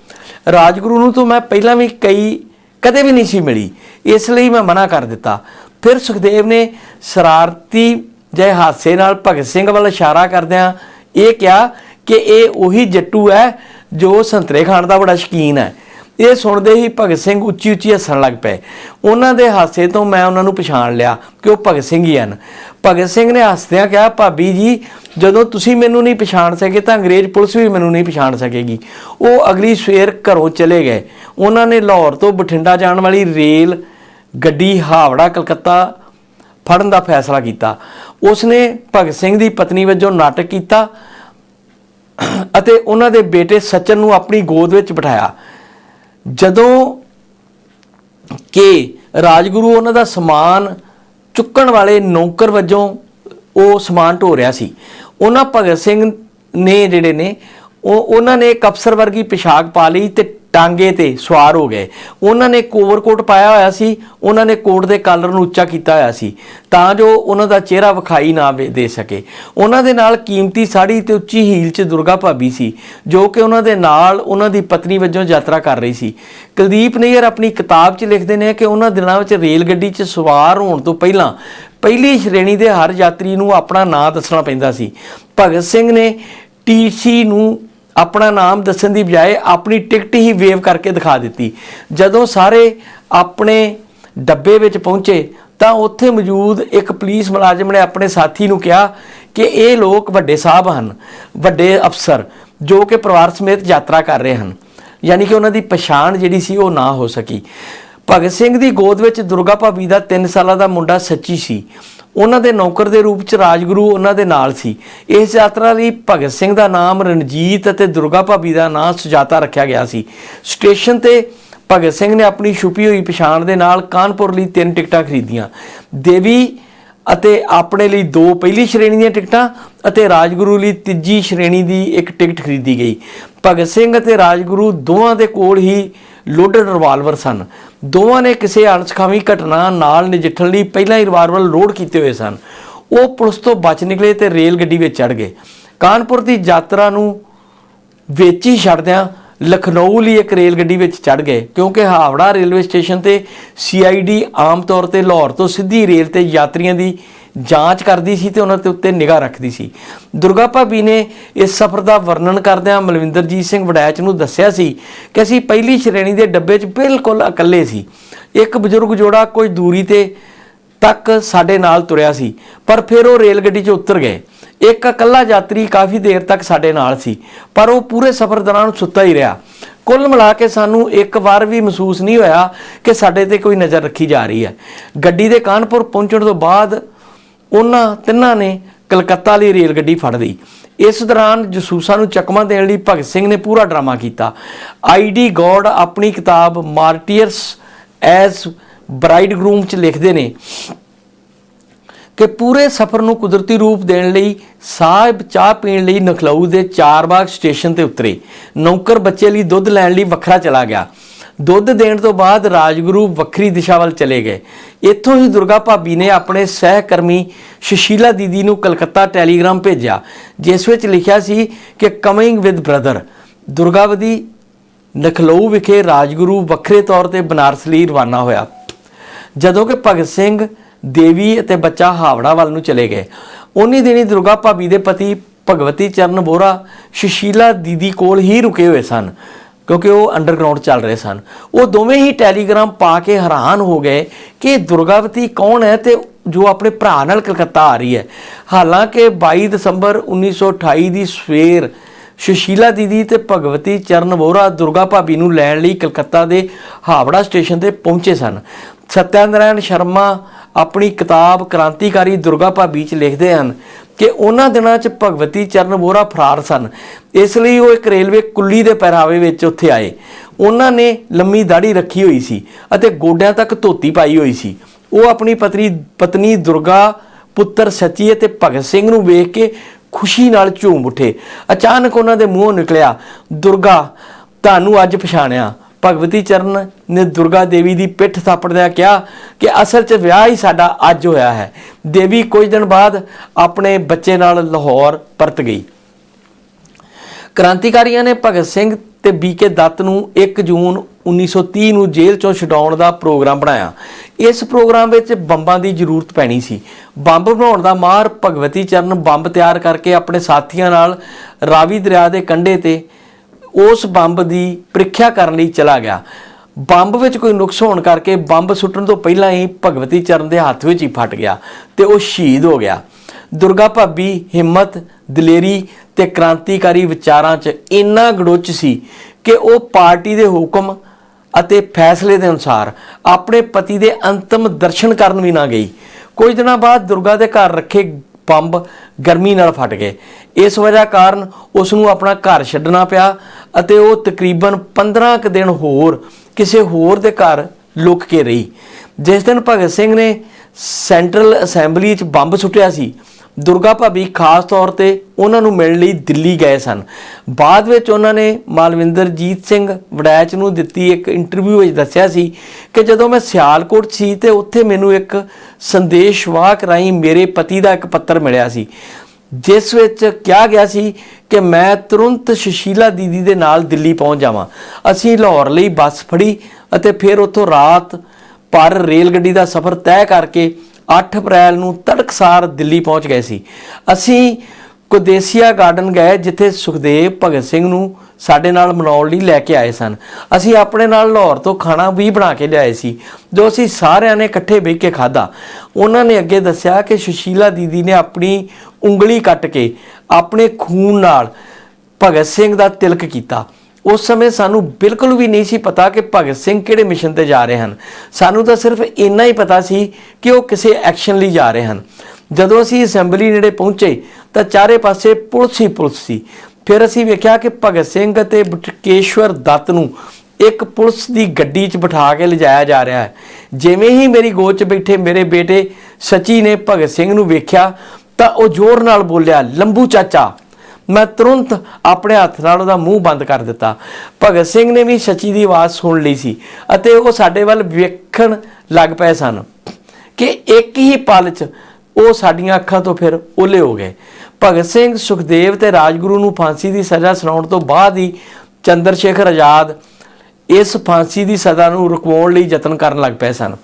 ਰਾਜਗੁਰੂ ਨੂੰ ਤਾਂ ਮੈਂ ਪਹਿਲਾਂ ਵੀ ਕਈ, ਕਦੇ ਵੀ ਨਹੀਂ ਸੀ ਮਿਲੀ। ਇਸ ਲਈ ਮੈਂ ਮਨਾ ਕਰ ਦਿੱਤਾ। ਫਿਰ ਸੁਖਦੇਵ ਨੇ ਸ਼ਰਾਰਤੀ ਜਿਹੇ ਹਾਸੇ ਨਾਲ ਭਗਤ ਸਿੰਘ ਵੱਲ ਇਸ਼ਾਰਾ ਕਰਦਿਆਂ ਇਹ ਕਿਹਾ ਕਿ ਇਹ ਉਹੀ ਜੱਟੂ ਹੈ ਜੋ ਸੰਤਰੇ ਖਾਣ ਦਾ ਬੜਾ ਸ਼ੌਕੀਨ ਹੈ। ਇਹ ਸੁਣਦੇ ਹੀ ਭਗਤ ਸਿੰਘ ਉੱਚੀ ਉੱਚੀ ਹੱਸਣ ਲੱਗ ਪਏ। ਉਹਨਾਂ ਦੇ ਹਾਸੇ ਤੋਂ ਮੈਂ ਉਹਨਾਂ ਨੂੰ ਪਛਾਣ ਲਿਆ ਕਿ ਉਹ ਭਗਤ ਸਿੰਘ ਹੀ ਹਨ। ਭਗਤ ਸਿੰਘ ਨੇ ਹੱਸਦਿਆਂ ਕਿਹਾ, ਭਾਬੀ ਜੀ, ਜਦੋਂ ਤੁਸੀਂ ਮੈਨੂੰ ਨਹੀਂ ਪਛਾਣ ਸਕੇ ਤਾਂ ਅੰਗਰੇਜ਼ ਪੁਲਿਸ ਵੀ ਮੈਨੂੰ ਨਹੀਂ ਪਛਾਣ ਸਕੇਗੀ। ਉਹ ਅਗਲੀ ਸਵੇਰ ਘਰੋਂ ਚਲੇ ਗਏ। ਉਹਨਾਂ ਨੇ ਲਾਹੌਰ ਤੋਂ ਬਠਿੰਡਾ ਜਾਣ ਵਾਲੀ ਰੇਲ ਗੱਡੀ ਹਾਵੜਾ, ਕਲਕੱਤਾ ਫੜਨ ਦਾ ਫੈਸਲਾ ਕੀਤਾ। ਉਸਨੇ ਭਗਤ ਸਿੰਘ ਦੀ ਪਤਨੀ ਵਜੋਂ ਨਾਟਕ ਕੀਤਾ ਅਤੇ ਉਹਨਾਂ ਦੇ ਬੇਟੇ ਸਚਨ ਨੂੰ ਆਪਣੀ ਗੋਦ ਵਿੱਚ ਬਿਠਾਇਆ। ਜਦੋਂ ਕਿ ਰਾਜਗੁਰੂ ਉਹਨਾਂ ਦਾ ਸਮਾਨ ਚੁੱਕਣ ਵਾਲੇ ਨੌਕਰ ਵਜੋਂ ਉਹ ਸਮਾਨ ਢੋ ਰਿਹਾ ਸੀ। ਉਹਨਾਂ ਭਗਤ ਸਿੰਘ ਨੇ ਜਿਹੜੇ ਨੇ ਉਹ ਉਹਨਾਂ ਨੇ ਇੱਕ ਅਫਸਰ ਵਰਗੀ ਪਿਸ਼ਾਕ ਪਾ ਲਈ ਤੇ ਟਾਂਗੇ ਤੇ ਸਵਾਰ ਹੋ ਗਏ। ਉਹਨਾਂ ਨੇ ਕੋਵਰਕੋਟ ਪਾਇਆ ਹੋਇਆ ਸੀ, ਉਹਨਾਂ ਨੇ ਕੋਟ ਦੇ ਕਾਲਰ ਨੂੰ ਉੱਚਾ ਕੀਤਾ ਹੋਇਆ ਸੀ, ਤਾਂ ਜੋ ਉਹਨਾਂ ਦਾ ਚਿਹਰਾ ਵਿਖਾਈ ਨਾ ਵੇ- ਦੇ ਸਕੇ। ਉਹਨਾਂ ਦੇ ਨਾਲ ਕੀਮਤੀ ਸਾੜੀ ਤੇ ਉੱਚੀ ਹੀਲ 'ਚ ਦੁਰਗਾ ਭਾਬੀ ਸੀ, ਜੋ ਕਿ ਉਹਨਾਂ ਦੇ ਨਾਲ ਉਹਨਾਂ ਦੀ ਪਤਨੀ ਵਜੋਂ ਯਾਤਰਾ ਕਰ ਰਹੀ ਸੀ। ਕੁਲਦੀਪ ਨਈਅਰ ਆਪਣੀ ਕਿਤਾਬ 'ਚ ਲਿਖਦੇ ਨੇ ਕਿ ਉਹਨਾਂ ਦਿਨਾਂ ਵਿੱਚ ਰੇਲ ਗੱਡੀ 'ਚ ਸਵਾਰ ਹੋਣ ਤੋਂ ਪਹਿਲਾਂ ਪਹਿਲੀ ਸ਼੍ਰੇਣੀ ਦੇ ਹਰ ਯਾਤਰੀ ਨੂੰ ਆਪਣਾ ਨਾਂ ਦੱਸਣਾ ਪੈਂਦਾ ਸੀ। ਭਗਤ ਸਿੰਘ ਨੇ ਟੀਸੀ ਨੂੰ ਆਪਣਾ ਨਾਮ ਦੱਸਣ ਦੀ ਬਜਾਏ ਆਪਣੀ ਟਿਕਟ ਹੀ ਵੇਵ ਕਰਕੇ ਦਿਖਾ ਦਿੱਤੀ। ਜਦੋਂ ਸਾਰੇ ਆਪਣੇ ਡੱਬੇ ਵਿੱਚ ਪਹੁੰਚੇ ਤਾਂ ਉੱਥੇ ਮੌਜੂਦ ਇੱਕ ਪੁਲਿਸ ਮੁਲਾਜ਼ਮ ਨੇ ਆਪਣੇ ਸਾਥੀ ਨੂੰ ਕਿਹਾ ਕਿ ਇਹ ਲੋਕ ਵੱਡੇ ਸਾਹਿਬ ਹਨ, ਵੱਡੇ ਅਫਸਰ, ਜੋ ਕਿ ਪਰਿਵਾਰ ਸਮੇਤ ਯਾਤਰਾ ਕਰ ਰਹੇ ਹਨ। ਯਾਨੀ ਕਿ ਉਹਨਾਂ ਦੀ ਪਛਾਣ ਜਿਹੜੀ ਸੀ ਉਹ ਨਾ ਹੋ ਸਕੀ। ਭਗਤ ਸਿੰਘ ਦੀ ਗੋਦ ਵਿੱਚ ਦੁਰਗਾ ਭਾਬੀ ਦਾ 3 ਸਾਲਾਂ ਦਾ ਮੁੰਡਾ ਸੱਚੀ ਸੀ। ਉਹਨਾਂ ਦੇ ਨੌਕਰ ਦੇ ਰੂਪ ਚ ਰਾਜਗੁਰੂ ਉਹਨਾਂ ਦੇ ਨਾਲ ਸੀ। ਇਸ ਯਾਤਰਾ ਲਈ ਭਗਤ ਸਿੰਘ ਦਾ ਨਾਮ ਰਣਜੀਤ ਅਤੇ ਦੁਰਗਾ ਭਾਬੀ ਦਾ ਨਾਮ ਸੁਜਾਤਾ ਰੱਖਿਆ ਗਿਆ ਸੀ। ਸਟੇਸ਼ਨ ਤੇ ਭਗਤ ਸਿੰਘ ਨੇ ਆਪਣੀ ਛੁਪੀ ਹੋਈ ਪਛਾਣ ਦੇ ਨਾਲ ਕਾਨਪੁਰ ਲਈ ਤਿੰਨ ਟਿਕਟਾਂ ਖਰੀਦੀਆਂ। ਦੇਵੀ ਅਤੇ ਆਪਣੇ ਲਈ ਦੋ ਪਹਿਲੀ ਸ਼੍ਰੇਣੀ ਦੀਆਂ ਟਿਕਟਾਂ ਅਤੇ ਰਾਜਗੁਰੂ ਲਈ ਤੀਜੀ ਸ਼੍ਰੇਣੀ ਦੀ ਇੱਕ ਟਿਕਟ ਖਰੀਦੀ ਗਈ। ਭਗਤ ਸਿੰਘ ਅਤੇ ਰਾਜਗੁਰੂ ਦੋਵਾਂ ਦੇ ਕੋਲ ਹੀ ਲੋਡਡ ਰਿਵਾਲਵਰ ਸਨ। ਦੋਵਾਂ ਨੇ ਕਿਸੇ ਅਣਸਖਾਵੀ ਘਟਨਾ ਨਾਲ ਨਜਿੱਠਣ ਲਈ ਪਹਿਲਾਂ ਹੀ ਰਿਵਾਲਵਰ ਲੋਡ ਕੀਤੇ ਹੋਏ ਸਨ। ਉਹ ਪੁਲਿਸ ਤੋਂ ਬਚ ਨਿਕਲੇ ਤੇ ਰੇਲ ਗੱਡੀ ਵਿੱਚ ਚੜ ਗਏ। ਕਾਨਪੁਰ ਦੀ ਯਾਤਰਾ ਨੂੰ ਵਿੱਚ ਹੀ ਛੱਡਦਿਆਂ ਲਖਨਊ ਲਈ ਇੱਕ ਰੇਲ ਗੱਡੀ ਵਿੱਚ ਚੜ ਗਏ, ਕਿਉਂਕਿ ਹਾਵੜਾ ਰੇਲਵੇ ਸਟੇਸ਼ਨ ਤੇ ਸੀਆਈਡੀ ਆਮ ਤੌਰ ਤੇ ਲਾਹੌਰ ਤੋਂ ਸਿੱਧੀ ਰੇਲ ਤੇ ਯਾਤਰੀਆਂ ਦੀ ਜਾਂਚ ਕਰਦੀ ਸੀ ਤੇ ਉਹਨਾਂ ਦੇ ਉੱਤੇ ਨਿਗਾਹ ਰੱਖਦੀ ਸੀ। ਦੁਰਗਾ ਭਾਬੀ ਨੇ ਇਸ ਸਫ਼ਰ ਦਾ ਵਰਣਨ ਕਰਦਿਆਂ ਮਲਵਿੰਦਰਜੀਤ ਸਿੰਘ ਵਡੈਚ ਨੂੰ ਦੱਸਿਆ ਸੀ ਕਿ ਅਸੀਂ ਪਹਿਲੀ ਸ਼੍ਰੇਣੀ ਦੇ ਡੱਬੇ 'ਚ ਬਿਲਕੁਲ ਇਕੱਲੇ ਸੀ। ਇੱਕ ਬਜ਼ੁਰਗ ਜੋੜਾ ਕੁਝ ਦੂਰੀ ਤੇ ਤੱਕ ਸਾਡੇ ਨਾਲ ਤੁਰਿਆ ਸੀ, ਪਰ ਫਿਰ ਉਹ ਰੇਲ ਗੱਡੀ 'ਚ ਉਤਰ ਗਏ। ਇੱਕ ਇਕੱਲਾ ਯਾਤਰੀ ਕਾਫੀ ਦੇਰ ਤੱਕ ਸਾਡੇ ਨਾਲ ਸੀ, ਪਰ ਉਹ ਪੂਰੇ ਸਫ਼ਰ ਦੌਰਾਨ ਸੁੱਤਾ ਹੀ ਰਿਹਾ। ਕੁੱਲ ਮਿਲਾ ਕੇ ਸਾਨੂੰ ਇੱਕ ਵਾਰ ਵੀ ਮਹਿਸੂਸ ਨਹੀਂ ਹੋਇਆ ਕਿ ਸਾਡੇ ਤੇ ਕੋਈ ਨਜ਼ਰ ਰੱਖੀ ਜਾ ਰਹੀ ਹੈ। ਗੱਡੀ ਦੇ ਕਾਨਪੁਰ ਪਹੁੰਚਣ ਤੋਂ ਬਾਅਦ ਉਹਨਾਂ ਤਿੰਨਾਂ ਨੇ ਕਲਕੱਤਾ ਲਈ ਰੇਲ ਗੱਡੀ ਫੜ ਲਈ। ਇਸ ਦੌਰਾਨ ਜਸੂਸਾਂ ਨੂੰ ਚਕਮਾ ਦੇਣ ਲਈ ਭਗਤ ਸਿੰਘ ਨੇ ਪੂਰਾ ਡਰਾਮਾ ਕੀਤਾ। ਆਈਡੀ ਗੋਡ ਆਪਣੀ ਕਿਤਾਬ ਮਾਰਟੀਅਰਸ ਐਜ਼ ਬ੍ਰਾਈਡਗਰੂਮ ਚ ਲਿਖਦੇ ਨੇ ਕਿ ਪੂਰੇ ਸਫ਼ਰ ਨੂੰ ਕੁਦਰਤੀ ਰੂਪ ਦੇਣ ਲਈ, ਸਾਹਿਬ ਚਾਹ ਪੀਣ ਲਈ ਨਖਲਊ ਦੇ ਚਾਰਬਾਗ ਸਟੇਸ਼ਨ ਤੇ ਉਤਰੇ। ਨੌਕਰ ਬੱਚੇ ਲਈ ਦੁੱਧ ਲੈਣ ਲਈ ਵੱਖਰਾ ਚਲਾ ਗਿਆ। ਦੁੱਧ ਦੇਣ ਤੋਂ ਬਾਅਦ ਰਾਜਗੁਰੂ ਵੱਖਰੀ ਦਿਸ਼ਾ ਵੱਲ ਚਲੇ ਗਏ। ਇੱਥੋਂ ਹੀ ਦੁਰਗਾ ਭਾਬੀ ਨੇ ਆਪਣੇ ਸਹਿਕਰਮੀ ਸੁਸ਼ੀਲਾ ਦੀਦੀ ਨੂੰ ਕਲਕੱਤਾ ਟੈਲੀਗ੍ਰਾਮ ਭੇਜਿਆ, ਜਿਸ ਵਿੱਚ ਲਿਖਿਆ ਸੀ ਕਿ ਕਮਿੰਗ ਵਿਦ ਬ੍ਰਦਰ ਦੁਰਗਾਵਦੀ ਨਖਲਊ ਵਿਖੇ ਰਾਜਗੁਰੂ ਵੱਖਰੇ ਤੌਰ ਤੇ ਬਨਾਰਸ ਲਈ ਰਵਾਨਾ ਹੋਇਆ। ਜਦੋਂ ਕਿ ਭਗਤ ਸਿੰਘ, ਦੇਵੀ ਅਤੇ ਬੱਚਾ ਹਾਵੜਾ ਵੱਲ ਨੂੰ ਚਲੇ ਗਏ। ਉਨੀ ਦਿਨੀ ਦੁਰਗਾ ਭਾਬੀ ਦੇ ਪਤੀ ਭਗਵਤੀ ਚਰਨ ਬੋਰਾ ਸੁਸ਼ੀਲਾ ਦੀਦੀ ਕੋਲ ਹੀ ਰੁਕੇ ਹੋਏ ਸਨ। ਕਿਉਂਕਿ ਉਹ ਅੰਡਰਗਰਾਉਂਡ ਚੱਲ ਰਹੇ ਸਨ। ਉਹ ਦੋਵੇਂ ਹੀ ਟੈਲੀਗ੍ਰਾਮ ਪਾ ਕੇ ਹੈਰਾਨ ਹੋ ਗਏ ਕਿ ਦੁਰਗਾਵਤੀ ਕੌਣ ਹੈ ਤੇ ਜੋ ਆਪਣੇ ਭਰਾ ਨਾਲ ਕਲਕੱਤਾ ਆ ਰਹੀ ਹੈ। ਹਾਲਾਂਕਿ 22 ਦਸੰਬਰ 1928 ਦੀ ਸਵੇਰ ਸੁਸ਼ੀਲਾ ਦੀਦੀ ਤੇ ਭਗਵਤੀ ਚਰਨ ਵੋਰਾ ਦੁਰਗਾ ਭਾਬੀ ਨੂੰ ਲੈਣ ਲਈ ਕਲਕੱਤਾ ਦੇ ਹਾਵੜਾ ਸਟੇਸ਼ਨ ਤੇ ਪਹੁੰਚੇ ਸਨ। ਸਤਿਆਨਾਰਾਇਣ ਸ਼ਰਮਾ ਆਪਣੀ ਕਿਤਾਬ ਕ੍ਰਾਂਤੀਕਾਰੀ ਦੁਰਗਾ ਭਾਬੀ 'ਚ ਲਿਖਦੇ ਹਨ ਕਿ ਉਹਨਾਂ ਦਿਨਾਂ 'ਚ ਭਗਵਤੀ ਚਰਨ ਵੋਰਾ ਫਰਾਰ ਸਨ। ਇਸ ਲਈ ਉਹ ਇੱਕ ਰੇਲਵੇ ਕੁੱਲੀ ਦੇ ਪਹਿਰਾਵੇ ਵਿੱਚ ਉੱਥੇ ਆਏ। ਉਹਨਾਂ ਨੇ ਲੰਮੀ ਦਾੜੀ ਰੱਖੀ ਹੋਈ ਸੀ ਅਤੇ ਗੋਡਿਆਂ ਤੱਕ ਧੋਤੀ ਪਾਈ ਹੋਈ ਸੀ। ਉਹ ਆਪਣੀ ਪਤਨੀ ਪਤਨੀ ਦੁਰਗਾ, ਪੁੱਤਰ ਸਚੀ ਅਤੇ ਭਗਤ ਸਿੰਘ ਨੂੰ ਵੇਖ ਕੇ ਖੁਸ਼ੀ ਨਾਲ ਝੂਮ ਉੱਠੇ। ਅਚਾਨਕ ਉਹਨਾਂ ਦੇ ਮੂੰਹੋਂ ਨਿਕਲਿਆ, ਦੁਰਗਾ, ਤੁਹਾਨੂੰ ਅੱਜ ਪਛਾਣਿਆ। ਭਗਵਤੀ ਚਰਨ ਨੇ ਦੁਰਗਾ ਦੇਵੀ ਦੀ ਪਿੱਠ ਥਾਪੜਦਿਆਂ ਕਿਹਾ ਕਿ ਅਸਲ 'ਚ ਵਿਆਹ ਹੀ ਸਾਡਾ ਅੱਜ ਹੋਇਆ ਹੈ। ਦੇਵੀ ਕੁਝ ਦਿਨ ਬਾਅਦ ਆਪਣੇ ਬੱਚੇ ਨਾਲ ਲਾਹੌਰ ਪਰਤ ਗਈ। ਕ੍ਰਾਂਤੀਕਾਰੀਆਂ ਨੇ ਭਗਤ ਸਿੰਘ ਤੇ ਬੀਕੇ ਦੱਤ ਨੂੰ 1 ਜੂਨ 1930 ਨੂੰ ਜੇਲ੍ਹ ਚੋਂ ਛਡਾਉਣ ਦਾ ਪ੍ਰੋਗਰਾਮ ਬਣਾਇਆ। ਇਸ ਪ੍ਰੋਗਰਾਮ ਵਿੱਚ ਬੰਬਾਂ ਦੀ ਜ਼ਰੂਰਤ ਪੈਣੀ ਸੀ। ਬੰਬ ਬਣਾਉਣ ਦਾ ਮਾਹਰ ਭਗਵਤੀ ਚਰਨ ਬੰਬ ਤਿਆਰ ਕਰਕੇ ਆਪਣੇ ਸਾਥੀਆਂ ਨਾਲ ਰਾਵੀ ਦਰਿਆ ਦੇ ਕੰਢੇ ਤੇ ਉਸ ਬੰਬ ਦੀ ਪ੍ਰੀਖਿਆ ਕਰਨ ਲਈ ਚਲਾ ਗਿਆ। ਬੰਬ ਵਿੱਚ ਕੋਈ ਨੁਕਸ ਹੋਣ ਕਰਕੇ ਬੰਬ ਸੁੱਟਣ ਤੋਂ ਪਹਿਲਾਂ ਹੀ ਭਗਵਤੀ ਚਰਨ ਦੇ ਹੱਥ ਵਿੱਚ ਹੀ ਫਟ ਗਿਆ ਤੇ ਉਹ ਸ਼ਹੀਦ ਹੋ ਗਿਆ। ਦੁਰਗਾ ਭਾਬੀ ਹਿੰਮਤ, ਦਲੇਰੀ ਤੇ ਕ੍ਰਾਂਤੀਕਾਰੀ ਵਿਚਾਰਾਂ 'ਚ ਇੰਨਾ ਗੜੋਚ ਸੀ ਕਿ ਉਹ ਪਾਰਟੀ ਦੇ ਹੁਕਮ ਅਤੇ ਫੈਸਲੇ ਦੇ ਅਨੁਸਾਰ ਆਪਣੇ ਪਤੀ ਦੇ ਅੰਤਮ ਦਰਸ਼ਨ ਕਰਨ ਵੀ ਨਾ ਗਈ। ਕੁਝ ਦਿਨਾਂ ਬਾਅਦ ਦੁਰਗਾ ਦੇ ਘਰ ਰੱਖੇ ਬੰਬ ਗਰਮੀ ਨਾਲ ਫਟ ਗਏ। ਇਸ ਵਜ੍ਹਾ ਕਾਰਨ ਉਸ ਨੂੰ ਆਪਣਾ ਘਰ ਛੱਡਣਾ ਪਿਆ ਅਤੇ ਉਹ ਤਕਰੀਬਨ 15 ਕੁ ਦਿਨ ਹੋਰ ਕਿਸੇ ਹੋਰ ਦੇ ਘਰ ਲੁਕ ਕੇ ਰਹੀ। ਜਿਸ ਦਿਨ ਭਗਤ ਸਿੰਘ ਨੇ ਸੈਂਟਰਲ ਅਸੈਂਬਲੀ 'ਚ ਬੰਬ ਸੁੱਟਿਆ ਸੀ, ਦੁਰਗਾ ਭਾਬੀ ਖਾਸ ਤੌਰ ਤੇ ਉਹਨਾਂ ਨੂੰ ਮਿਲਣ ਲਈ ਦਿੱਲੀ ਗਏ ਸਨ। ਬਾਅਦ ਵਿੱਚ ਉਹਨਾਂ ਨੇ ਮਾਲਵਿੰਦਰਜੀਤ ਸਿੰਘ ਵੜੈਚ ਨੂੰ ਦਿੱਤੀ ਇੱਕ ਇੰਟਰਵਿਊ ਵਿੱਚ ਦੱਸਿਆ ਸੀ ਕਿ ਜਦੋਂ ਮੈਂ ਸਿਆਲਕੋਟ ਸੀ ਤੇ ਉੱਥੇ ਮੈਨੂੰ ਇੱਕ ਸੰਦੇਸ਼ ਸੰਦੇਸ਼ਵਾਹਕ ਰਾਹੀਂ ਮੇਰੇ ਪਤੀ ਦਾ ਇੱਕ ਪੱਤਰ ਮਿਲਿਆ ਸੀ। ਜਿਸ ਵਿੱਚ ਕਿਹਾ ਗਿਆ ਸੀ ਕਿ ਮੈਂ ਤੁਰੰਤ ਸੁਸ਼ੀਲਾ ਦੀਦੀ ਦੇ ਨਾਲ ਦਿੱਲੀ ਪਹੁੰਚ ਜਾਵਾਂ। ਅਸੀਂ ਲਾਹੌਰ ਲਈ ਬੱਸ ਫੜੀ ਅਤੇ ਫਿਰ ਉੱਥੋਂ ਰਾਤ ਪਰ ਰੇਲ ਗੱਡੀ ਦਾ ਸਫ਼ਰ ਤੈਅ ਕਰਕੇ 8 ਅਪ੍ਰੈਲ ਨੂੰ ਤੜਕਸਾਰ ਦਿੱਲੀ ਪਹੁੰਚ ਗਏ ਸੀ। ਅਸੀਂ ਕੁਦੇਸੀਆ ਗਾਰਡਨ ਗਏ ਜਿੱਥੇ ਸੁਖਦੇਵ ਭਗਤ ਸਿੰਘ ਨੂੰ ਸਾਡੇ ਨਾਲ ਮਨਾਉਣ ਲਈ ਲੈ ਕੇ ਆਏ ਸਨ। ਅਸੀਂ ਆਪਣੇ ਨਾਲ ਲਾਹੌਰ ਤੋਂ ਖਾਣਾ ਵੀ ਬਣਾ ਕੇ ਲਿਆਏ ਸੀ, ਜੋ ਅਸੀਂ ਸਾਰਿਆਂ ਨੇ ਇਕੱਠੇ ਬਹਿ ਕੇ ਖਾਧਾ। ਉਹਨਾਂ ਨੇ ਅੱਗੇ ਦੱਸਿਆ ਕਿ ਸੁਸ਼ੀਲਾ ਦੀਦੀ ਨੇ ਆਪਣੀ ਉਂਗਲੀ ਕੱਟ ਕੇ ਆਪਣੇ ਖੂਨ ਨਾਲ ਭਗਤ ਸਿੰਘ ਦਾ ਤਿਲਕ ਕੀਤਾ। ਉਸ ਸਮੇਂ ਸਾਨੂੰ ਬਿਲਕੁਲ ਵੀ ਨਹੀਂ ਸੀ ਪਤਾ ਕਿ ਭਗਤ ਸਿੰਘ ਕਿਹੜੇ ਮਿਸ਼ਨ ਤੇ ਜਾ ਰਹੇ ਹਨ। ਸਾਨੂੰ ਤਾਂ ਸਿਰਫ ਇੰਨਾ ਹੀ ਪਤਾ ਸੀ ਕਿ ਉਹ ਕਿਸੇ ਐਕਸ਼ਨ ਲਈ ਜਾ ਰਹੇ ਹਨ। ਜਦੋਂ ਅਸੀਂ ਅਸੈਂਬਲੀ ਨੇੜੇ ਪਹੁੰਚੇ ਤਾਂ ਚਾਰੇ ਪਾਸੇ ਪੁਲਿਸ ਹੀ ਪੁਲਿਸ ਸੀ। ਫਿਰ ਅਸੀਂ ਵੇਖਿਆ ਕਿ ਭਗਤ ਸਿੰਘ ਅਤੇ ਬਟਕੇਸ਼ਵਰ ਦੱਤ ਨੂੰ ਇੱਕ ਪੁਲਿਸ ਦੀ ਗੱਡੀ 'ਚ ਬਿਠਾ ਕੇ ਲਿਜਾਇਆ ਜਾ ਰਿਹਾ ਹੈ। ਜਿਵੇਂ ਹੀ ਮੇਰੀ ਗੋਦ 'ਚ ਬੈਠੇ ਮੇਰੇ ਬੇਟੇ ਸਚੀ ਨੇ ਭਗਤ ਸਿੰਘ ਨੂੰ ਵੇਖਿਆ ਤਾਂ ਉਹ ਜ਼ੋਰ ਨਾਲ ਬੋਲਿਆ, ਲੰਬੂ ਚਾਚਾ, ਮੈਂ ਤੁਰੰਤ ਆਪਣੇ ਹੱਥ ਨਾਲ ਉਹਦਾ ਮੂੰਹ ਬੰਦ ਕਰ ਦਿੱਤਾ। ਭਗਤ ਸਿੰਘ ਨੇ ਵੀ ਸੱਚੀ ਦੀ ਆਵਾਜ਼ ਸੁਣ ਲਈ ਸੀ ਅਤੇ ਉਹ ਸਾਡੇ ਵੱਲ ਵੇਖਣ ਲੱਗ ਪਏ ਸਨ ਕਿ ਇੱਕ ਹੀ ਪਲ 'ਚ ਉਹ ਸਾਡੀਆਂ ਅੱਖਾਂ ਤੋਂ ਫਿਰ ਓਲੇ ਹੋ ਗਏ। ਭਗਤ ਸਿੰਘ ਸੁਖਦੇਵ ਤੇ ਰਾਜਗੁਰੂ ਨੂੰ ਫਾਂਸੀ ਦੀ ਸਜ਼ਾ ਸੁਣਾਉਣ ਤੋਂ ਬਾਅਦ ਹੀ ਚੰਦਰ ਸ਼ੇਖਰ ਆਜ਼ਾਦ ਇਸ ਫਾਂਸੀ ਦੀ ਸਜ਼ਾ ਨੂੰ ਰੁਕਵਾਉਣ ਲਈ ਯਤਨ ਕਰਨ ਲੱਗ ਪਏ ਸਨ।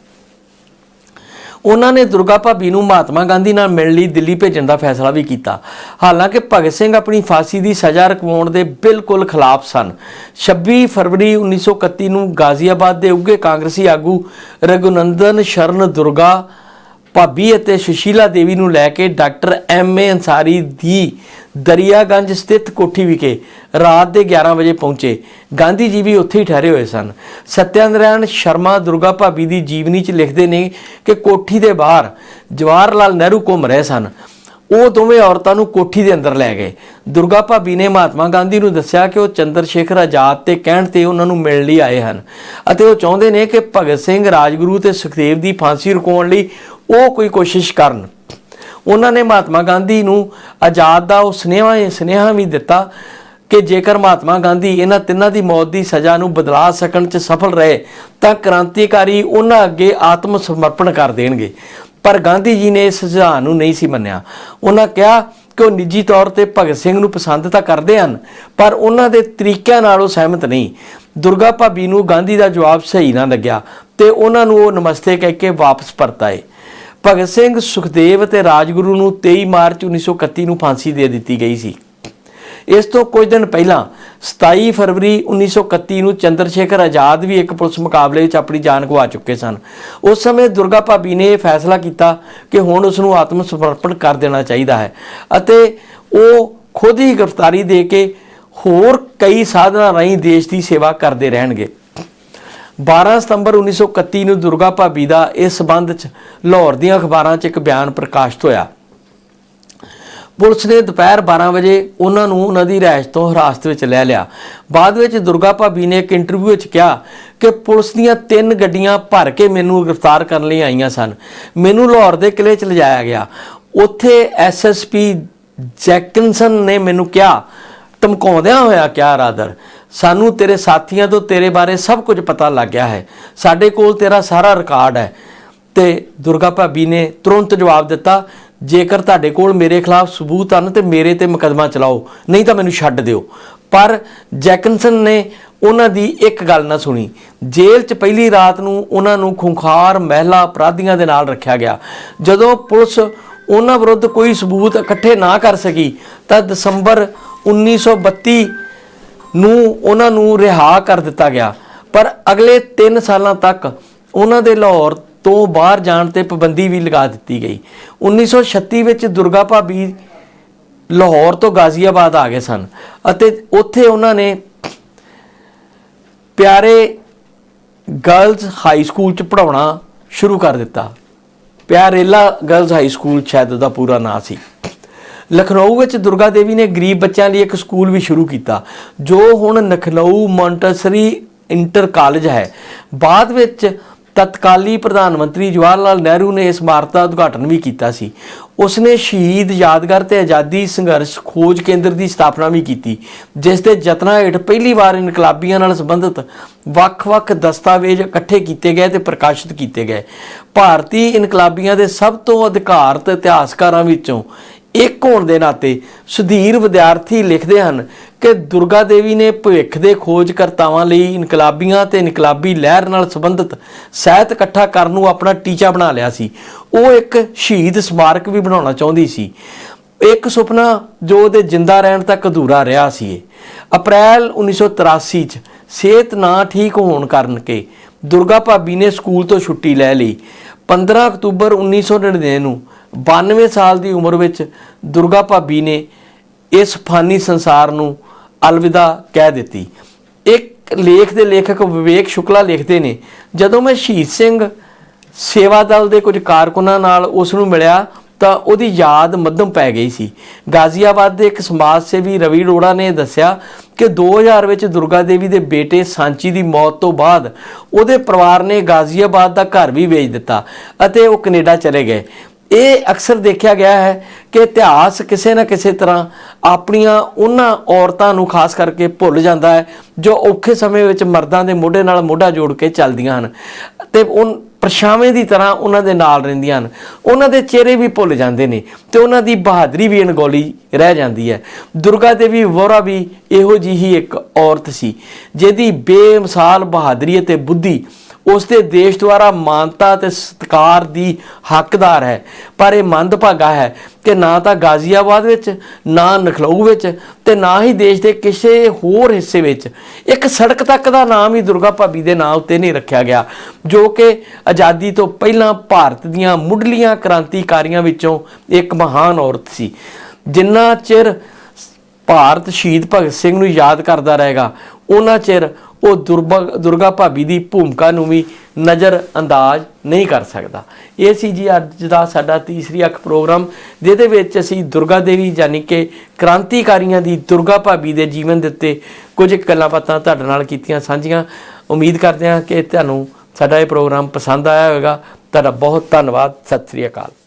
ਉਹਨਾਂ ਨੇ ਦੁਰਗਾ ਭਾਬੀ ਨੂੰ ਮਹਾਤਮਾ ਗਾਂਧੀ ਨਾਲ ਮਿਲਣ ਲਈ ਦਿੱਲੀ ਭੇਜਣ ਦਾ ਫੈਸਲਾ ਵੀ ਕੀਤਾ। ਹਾਲਾਂਕਿ ਭਗਤ ਸਿੰਘ ਆਪਣੀ ਫਾਂਸੀ ਦੀ ਸਜ਼ਾ ਰਕਵਾਉਣ ਦੇ ਬਿਲਕੁਲ ਖਿਲਾਫ ਸਨ। 26 ਫਰਵਰੀ 1931 ਨੂੰ ਗਾਜ਼ੀਆਬਾਦ ਦੇ ਉੱਘੇ ਕਾਂਗਰਸੀ ਆਗੂ ਰਘੁਨੰਦਨ ਸ਼ਰਨ ਦੁਰਗਾ ਭਾਬੀ ਅਤੇ ਸੁਸ਼ੀਲਾ ਦੇਵੀ ਨੂੰ ਲੈ ਕੇ ਡਾਕਟਰ ਐਮ ਏ ਅੰਸਾਰੀ ਦੀ ਦਰਿਆਗੰਜ ਸਥਿਤ ਕੋਠੀ ਵਿਖੇ ਰਾਤ ਦੇ 11 ਵਜੇ ਪਹੁੰਚੇ। ਗਾਂਧੀ ਜੀ ਵੀ ਉੱਥੇ ਹੀ ਠਹਿਰੇ ਹੋਏ ਸਨ। ਸਤਿਆਨਰਾਇਣ ਸ਼ਰਮਾ ਦੁਰਗਾ ਭਾਬੀ ਦੀ ਜੀਵਨੀ 'ਚ ਲਿਖਦੇ ਨੇ ਕਿ ਕੋਠੀ ਦੇ ਬਾਹਰ ਜਵਾਹਰ ਲਾਲ ਨਹਿਰੂ ਘੁੰਮ ਰਹੇ ਸਨ। ਉਹ ਦੋਵੇਂ ਔਰਤਾਂ ਨੂੰ ਕੋਠੀ ਦੇ ਅੰਦਰ ਲੈ ਗਏ। ਦੁਰਗਾ ਭਾਬੀ ਨੇ ਮਹਾਤਮਾ ਗਾਂਧੀ ਨੂੰ ਦੱਸਿਆ ਕਿ ਉਹ ਚੰਦਰ ਸ਼ੇਖਰ ਆਜ਼ਾਦ ਤੇ ਕਹਿਣ ਤੇ ਉਹਨਾਂ ਨੂੰ ਮਿਲਣ ਲਈ ਆਏ ਹਨ ਅਤੇ ਉਹ ਚਾਹੁੰਦੇ ਨੇ ਕਿ ਭਗਤ ਸਿੰਘ, ਰਾਜਗੁਰੂ ਤੇ ਸੁਖਦੇਵ ਦੀ ਫਾਂਸੀ ਰੁਕਾਉਣ ਲਈ ਉਹ ਕੋਈ ਕੋਸ਼ਿਸ਼ ਕਰਨ। ਉਹਨਾਂ ਨੇ ਮਹਾਤਮਾ ਗਾਂਧੀ ਨੂੰ ਆਜ਼ਾਦ ਦਾ ਉਹ ਸੁਨੇਹਾ ਸੁਨੇਹਾ ਵੀ ਦਿੱਤਾ ਕਿ ਜੇਕਰ ਮਹਾਤਮਾ ਗਾਂਧੀ ਇਹਨਾਂ ਤਿੰਨਾਂ ਦੀ ਮੌਤ ਦੀ ਸਜ਼ਾ ਨੂੰ ਬਦਲਾ ਸਕਣ 'ਚ ਸਫਲ ਰਹੇ, ਤਾਂ ਕ੍ਰਾਂਤੀਕਾਰੀ ਉਹਨਾਂ ਅੱਗੇ ਆਤਮ ਸਮਰਪਣ ਕਰ ਦੇਣਗੇ। ਪਰ ਗਾਂਧੀ ਜੀ ਨੇ ਇਸ ਸੁਝਾਅ ਨੂੰ ਨਹੀਂ ਸੀ ਮੰਨਿਆ। ਉਹਨਾਂ ਕਿਹਾ ਕਿ ਉਹ ਨਿੱਜੀ ਤੌਰ ਤੇ ਭਗਤ ਸਿੰਘ ਨੂੰ ਪਸੰਦ ਤਾਂ ਕਰਦੇ ਹਨ, ਪਰ ਉਹਨਾਂ ਦੇ ਤਰੀਕਿਆਂ ਨਾਲ ਉਹ ਸਹਿਮਤ ਨਹੀਂ। ਦੁਰਗਾ ਭਾਬੀ ਨੂੰ ਗਾਂਧੀ ਦਾ ਜਵਾਬ ਸਹੀ ਨਾ ਲੱਗਿਆ ਤੇ ਉਹਨਾਂ ਨੂੰ ਉਹ ਨਮਸਤੇ ਕਹਿ ਕੇ ਵਾਪਸ ਪਰਤ ਆਏ। ਭਗਤ ਸਿੰਘ ਸੁਖਦੇਵ ਤੇ ਰਾਜਗੁਰੂ ਨੂੰ 23 ਮਾਰਚ 1931 ਨੂੰ ਫਾਂਸੀ ਦੇ ਦਿੱਤੀ ਗਈ ਸੀ। ਇਸ ਤੋਂ ਕੁਝ ਦਿਨ ਪਹਿਲਾਂ 27 ਫਰਵਰੀ 1931 ਨੂੰ ਚੰਦਰ ਸ਼ੇਖਰ ਆਜ਼ਾਦ ਵੀ ਇੱਕ ਪੁਲਿਸ ਮੁਕਾਬਲੇ ਵਿੱਚ ਆਪਣੀ ਜਾਨ ਗਵਾ ਚੁੱਕੇ ਸਨ। ਉਸ ਸਮੇਂ ਦੁਰਗਾ ਭਾਬੀ ਨੇ ਇਹ ਫੈਸਲਾ ਕੀਤਾ ਕਿ ਹੁਣ ਉਸ ਨੂੰ ਆਤਮ ਸਮਰਪਣ ਕਰ ਦੇਣਾ ਚਾਹੀਦਾ ਹੈ ਅਤੇ ਉਹ ਖੁਦ ਹੀ ਗ੍ਰਿਫਤਾਰੀ ਦੇ ਕੇ ਹੋਰ ਕਈ ਸਾਧਨਾਂ ਰਾਹੀਂ ਦੇਸ਼ ਦੀ ਸੇਵਾ ਕਰਦੇ ਰਹਿਣਗੇ। 12 ਸਤੰਬਰ 1931 ਨੂੰ ਦੁਰਗਾ ਭਾਬੀ ਦਾ ਇਸ ਸਬੰਧ 'ਚ ਲਾਹੌਰ ਦੀਆਂ ਅਖਬਾਰਾਂ 'ਚ ਇੱਕ ਬਿਆਨ ਪ੍ਰਕਾਸ਼ਿਤ ਹੋਇਆ। ਪੁਲਿਸ ਨੇ ਦੁਪਹਿਰ 12 ਵਜੇ ਉਹਨਾਂ ਨੂੰ ਉਹਨਾਂ ਦੀ ਰਿਹਾਇਸ਼ ਤੋਂ ਹਿਰਾਸਤ ਵਿੱਚ ਲੈ ਲਿਆ। ਬਾਅਦ ਵਿੱਚ ਦੁਰਗਾ ਭਾਬੀ ਨੇ ਇੱਕ ਇੰਟਰਵਿਊ ਵਿੱਚ ਕਿਹਾ ਕਿ ਪੁਲਿਸ ਦੀਆਂ ਤਿੰਨ ਗੱਡੀਆਂ ਭਰ ਕੇ ਮੈਨੂੰ ਗ੍ਰਿਫਤਾਰ ਕਰਨ ਲਈ ਆਈਆਂ ਸਨ। ਮੈਨੂੰ ਲਾਹੌਰ ਦੇ ਕਿਲੇ 'ਚ ਲਿਜਾਇਆ ਗਿਆ। ਉੱਥੇ ਐਸਐਸਪੀ ਜੈਕਿਨਸਨ ਨੇ ਮੈਨੂੰ ਕਿਹਾ, ਧਮਕਾਉਂਦਿਆਂ ਹੋਇਆ ਕਿਹਾ ਰਾਦਰ ਸਾਨੂੰ ਤੇਰੇ ਸਾਥੀਆਂ ਤੋਂ ਤੇਰੇ ਬਾਰੇ ਸਭ ਕੁਝ ਪਤਾ ਲੱਗ ਗਿਆ ਹੈ। ਸਾਡੇ ਕੋਲ ਤੇਰਾ ਸਾਰਾ ਰਿਕਾਰਡ ਹੈ। ਤੇ ਦੁਰਗਾ ਭਾਬੀ ਨੇ ਤੁਰੰਤ ਜਵਾਬ ਦਿੱਤਾ, ਜੇਕਰ ਤੁਹਾਡੇ ਕੋਲ ਮੇਰੇ ਖਿਲਾਫ ਸਬੂਤ ਹਨ ਤੇ ਮੇਰੇ ਤੇ ਮੁਕੱਦਮਾ ਚਲਾਓ, ਨਹੀਂ ਤਾਂ ਮੈਨੂੰ ਛੱਡ ਦਿਓ। ਪਰ ਜੈਕਨਸਨ ਨੇ ਉਹਨਾਂ ਦੀ ਇੱਕ ਗੱਲ ਨਾ ਸੁਣੀ। ਜੇਲ੍ਹ 'ਚ ਪਹਿਲੀ ਰਾਤ ਨੂੰ ਉਹਨਾਂ ਨੂੰ ਖੁੰਖਾਰ ਮਹਿਲਾ ਅਪਰਾਧੀਆਂ ਦੇ ਨਾਲ ਰੱਖਿਆ ਗਿਆ। ਜਦੋਂ ਪੁਲਿਸ ਉਹਨਾਂ ਵਿਰੁੱਧ ਕੋਈ ਸਬੂਤ ਇਕੱਠੇ ਨਾ ਕਰ ਸਕੀ, ਤਾਂ ਦਸੰਬਰ 1932 ਨੂੰ, ਉਹਨਾਂ ਨੂੰ ਰਿਹਾ ਕਰ ਦਿੱਤਾ ਗਿਆ। ਪਰ ਅਗਲੇ 3 ਸਾਲਾਂ ਤੱਕ ਉਹਨਾਂ ਦੇ ਲਾਹੌਰ ਤੋਂ ਬਾਹਰ ਜਾਣ ਤੇ ਪਾਬੰਦੀ ਵੀ ਲਗਾ ਦਿੱਤੀ ਗਈ। 1936 ਵਿੱਚ ਦੁਰਗਾ ਭਾਬੀ ਲਾਹੌਰ ਤੋਂ ਗਾਜ਼ੀਆਬਾਦ ਆ ਗਏ ਸਨ ਅਤੇ ਉੱਥੇ ਉਹਨਾਂ ਨੇ ਪਿਆਰੇ ਗਰਲਜ਼ ਹਾਈ ਸਕੂਲ ਚ ਪੜਾਉਣਾ ਸ਼ੁਰੂ ਕਰ ਦਿੱਤਾ। ਪਿਆਰੇਲਾ ਗਰਲਜ਼ ਹਾਈ ਸਕੂਲ, ਸ਼ਾਇਦ ਉਹਦਾ ਪੂਰਾ ਨਾਂ ਸੀ। ਲਖਨਊ ਵਿੱਚ ਦੁਰਗਾ ਦੇਵੀ ਨੇ ਗਰੀਬ ਬੱਚਿਆਂ ਲਈ ਇੱਕ ਸਕੂਲ ਵੀ ਸ਼ੁਰੂ ਕੀਤਾ, ਜੋ ਹੁਣ ਲਖਨਊ ਮੌਂਟਸਰੀ ਇੰਟਰ ਕਾਲਜ ਹੈ। ਬਾਅਦ ਵਿੱਚ ਤਤਕਾਲੀ ਪ੍ਰਧਾਨ ਮੰਤਰੀ ਜਵਾਹਰ ਲਾਲ ਨਹਿਰੂ ਨੇ ਇਸ ਇਮਾਰਤ ਦਾ ਉਦਘਾਟਨ ਵੀ ਕੀਤਾ ਸੀ। ਉਸ ਨੇ ਸ਼ਹੀਦ ਯਾਦਗਾਰ ਤੇ ਆਜ਼ਾਦੀ ਸੰਘਰਸ਼ ਖੋਜ ਕੇਂਦਰ ਦੀ ਸਥਾਪਨਾ ਵੀ ਕੀਤੀ, ਜਿਸ ਦੇ ਯਤਨਾਂ ਹੇਠ ਪਹਿਲੀ ਵਾਰ ਇਨਕਲਾਬੀਆਂ ਨਾਲ ਸੰਬੰਧਿਤ ਵੱਖ-ਵੱਖ ਦਸਤਾਵੇਜ਼ ਇਕੱਠੇ ਕੀਤੇ ਗਏ ਤੇ ਪ੍ਰਕਾਸ਼ਿਤ ਕੀਤੇ ਗਏ। ਭਾਰਤੀ ਇਨਕਲਾਬੀਆਂ ਦੇ ਸਭ ਤੋਂ ਅਧਿਕਾਰਤ ਇਤਿਹਾਸਕਾਰਾਂ ਵਿੱਚੋਂ ਇੱਕ ਹੋਣ ਦੇ ਨਾਤੇ ਸੁਧੀਰ ਵਿਦਿਆਰਥੀ ਲਿਖਦੇ ਹਨ ਕਿ ਦੁਰਗਾ ਦੇਵੀ ਨੇ ਭਵਿੱਖ ਦੇ ਖੋਜਕਰਤਾਵਾਂ ਲਈ ਇਨਕਲਾਬੀਆਂ ਤੇ ਇਨਕਲਾਬੀ ਲਹਿਰ ਨਾਲ ਸੰਬੰਧਿਤ ਸਾਹਿਤ ਇਕੱਠਾ ਕਰਨ ਨੂੰ ਆਪਣਾ ਟੀਚਾ ਬਣਾ ਲਿਆ ਸੀ। ਉਹ ਇੱਕ ਸ਼ਹੀਦ ਸਮਾਰਕ ਵੀ ਬਣਾਉਣਾ ਚਾਹੁੰਦੀ ਸੀ। ਇੱਕ ਸੁਪਨਾ ਜੋ ਉਹਦੇ ਜਿੰਦਾ ਰਹਿਣ ਤੱਕ ਅਧੂਰਾ ਰਿਹਾ ਸੀ। ਇਹ ਅਪ੍ਰੈਲ 1983 ਚ ਸਿਹਤ ਨਾ ਠੀਕ ਹੋਣ ਕਾਰਨ ਕੇ ਦੁਰਗਾ ਭਾਬੀ ਨੇ ਸਕੂਲ ਤੋਂ ਛੁੱਟੀ ਲੈ ਲਈ। 15 ਅਕਤੂਬਰ 1999 ਨੂੰ 92 ਸਾਲ ਦੀ ਉਮਰ ਵਿੱਚ ਦੁਰਗਾ ਭਾਬੀ ਨੇ ਇਸ ਫਾਨੀ ਸੰਸਾਰ ਨੂੰ ਅਲਵਿਦਾ ਕਹਿ ਦਿੱਤੀ। ਇੱਕ ਲੇਖ ਦੇ ਲੇਖਕ ਵਿਵੇਕ ਸ਼ੁਕਲਾ ਲਿਖਦੇ ਨੇ, ਜਦੋਂ ਮੈਂ ਸ਼ਹੀਦ ਸਿੰਘ ਸੇਵਾ ਦਲ ਦੇ ਕੁਝ ਕਾਰਕੁਨਾਂ ਨਾਲ ਉਸ ਨੂੰ ਮਿਲਿਆ, ਤਾਂ ਉਹਦੀ ਯਾਦ ਮੱਧਮ ਪੈ ਗਈ ਸੀ। ਗਾਜ਼ੀਆਬਾਦ ਦੇ ਇੱਕ ਸਮਾਜ ਸੇਵੀ ਰਵੀ ਅਰੋੜਾ ਨੇ ਦੱਸਿਆ ਕਿ 2000 ਵਿੱਚ ਦੁਰਗਾ ਦੇਵੀ ਦੇ ਬੇਟੇ ਸਾਂਚੀ ਦੀ ਮੌਤ ਤੋਂ ਬਾਅਦ ਉਹਦੇ ਪਰਿਵਾਰ ਨੇ ਗਾਜ਼ੀਆਬਾਦ ਦਾ ਘਰ ਵੀ ਵੇਚ ਦਿੱਤਾ ਅਤੇ ਉਹ ਕੈਨੇਡਾ ਚਲੇ ਗਏ। ਇਹ ਅਕਸਰ ਦੇਖਿਆ ਗਿਆ ਹੈ ਕਿ ਇਤਿਹਾਸ ਕਿਸੇ ਨਾ ਕਿਸੇ ਤਰ੍ਹਾਂ ਆਪਣੀਆਂ ਉਹਨਾਂ ਔਰਤਾਂ ਨੂੰ ਖਾਸ ਕਰਕੇ ਭੁੱਲ ਜਾਂਦਾ ਹੈ, ਜੋ ਔਖੇ ਸਮੇਂ ਵਿੱਚ ਮਰਦਾਂ ਦੇ ਮੋਢੇ ਨਾਲ ਮੋਢਾ ਜੋੜ ਕੇ ਚੱਲਦੀਆਂ ਹਨ ਤੇ ਉਹ ਪਰਛਾਵੇਂ ਦੀ ਤਰ੍ਹਾਂ ਉਹਨਾਂ ਦੇ ਨਾਲ ਰਹਿੰਦੀਆਂ ਹਨ। ਉਹਨਾਂ ਦੇ ਚਿਹਰੇ ਵੀ ਭੁੱਲ ਜਾਂਦੇ ਨੇ ਤੇ ਉਹਨਾਂ ਦੀ ਬਹਾਦਰੀ ਵੀ ਅਣਗੌਲੀ ਰਹਿ ਜਾਂਦੀ ਹੈ। ਦੁਰਗਾ ਦੇਵੀ ਵੋਰਾ ਵੀ ਇਹੋ ਜਿਹੀ ਇੱਕ ਔਰਤ ਸੀ, ਜਿਹਦੀ ਬੇਮਿਸਾਲ ਬਹਾਦਰੀ ਅਤੇ ਬੁੱਧੀ ਉਸ ਦੇ ਦੇਸ਼ ਦੁਆਰਾ ਮਾਨਤਾ ਤੇ ਸਤਿਕਾਰ ਦੀ ਹੱਕਦਾਰ ਹੈ। ਪਰ ਇਹ ਮੰਦਭਾਗਾ ਹੈ ਕਿ ਨਾ ਤਾਂ ਗਾਜ਼ੀਆਬਾਦ ਵਿੱਚ, ਨਾ ਨਖਲਊ ਵਿੱਚ ਤੇ ਨਾ ਹੀ ਦੇਸ਼ ਦੇ ਕਿਸੇ ਹੋਰ ਹਿੱਸੇ ਵਿੱਚ। ਇੱਕ ਸੜਕ ਤੱਕ ਦਾ ਨਾਮ ਹੀ ਦੁਰਗਾ ਭਾਬੀ ਦੇ ਨਾਂ ਉੱਤੇ ਨਹੀਂ ਰੱਖਿਆ ਗਿਆ, ਜੋ ਕਿ ਆਜ਼ਾਦੀ ਤੋਂ ਪਹਿਲਾਂ ਭਾਰਤ ਦੀਆਂ ਮੁੱਢਲੀਆਂ ਕ੍ਰਾਂਤੀਕਾਰੀਆਂ ਵਿੱਚੋਂ ਇੱਕ ਮਹਾਨ ਔਰਤ ਸੀ। ਜਿੰਨਾ ਚਿਰ ਭਾਰਤ ਸ਼ਹੀਦ ਭਗਤ ਸਿੰਘ ਨੂੰ ਯਾਦ ਕਰਦਾ ਰਹੇਗਾ, ਉਹਨਾਂ ਚਿਰ ਉਹ ਦੁਰਭਾ ਦੁਰਗਾ ਭਾਬੀ ਦੀ ਭੂਮਿਕਾ ਨੂੰ ਵੀ ਨਜ਼ਰ ਅੰਦਾਜ਼ ਨਹੀਂ ਕਰ ਸਕਦਾ। ਇਹ ਸੀ ਜੀ ਅੱਜ ਦਾ ਸਾਡਾ ਤੀਸਰੀ ਅੱਖ ਪ੍ਰੋਗਰਾਮ, ਜਿਹਦੇ ਵਿੱਚ ਅਸੀਂ ਦੁਰਗਾ ਦੇਵੀ ਯਾਨੀ ਕਿ ਕ੍ਰਾਂਤੀਕਾਰੀਆਂ ਦੀ ਦੁਰਗਾ ਭਾਬੀ ਦੇ ਜੀਵਨ ਦੇ ਉੱਤੇ ਕੁਝ ਗੱਲਾਂ ਬਾਤਾਂ ਤੁਹਾਡੇ ਨਾਲ ਕੀਤੀਆਂ ਸਾਂਝੀਆਂ। ਉਮੀਦ ਕਰਦੇ ਹਾਂ ਕਿ ਤੁਹਾਨੂੰ ਸਾਡਾ ਇਹ ਪ੍ਰੋਗਰਾਮ ਪਸੰਦ ਆਇਆ ਹੋਵੇਗਾ। ਤੁਹਾਡਾ ਬਹੁਤ ਧੰਨਵਾਦ। ਸਤਿ ਸ੍ਰੀ ਅਕਾਲ।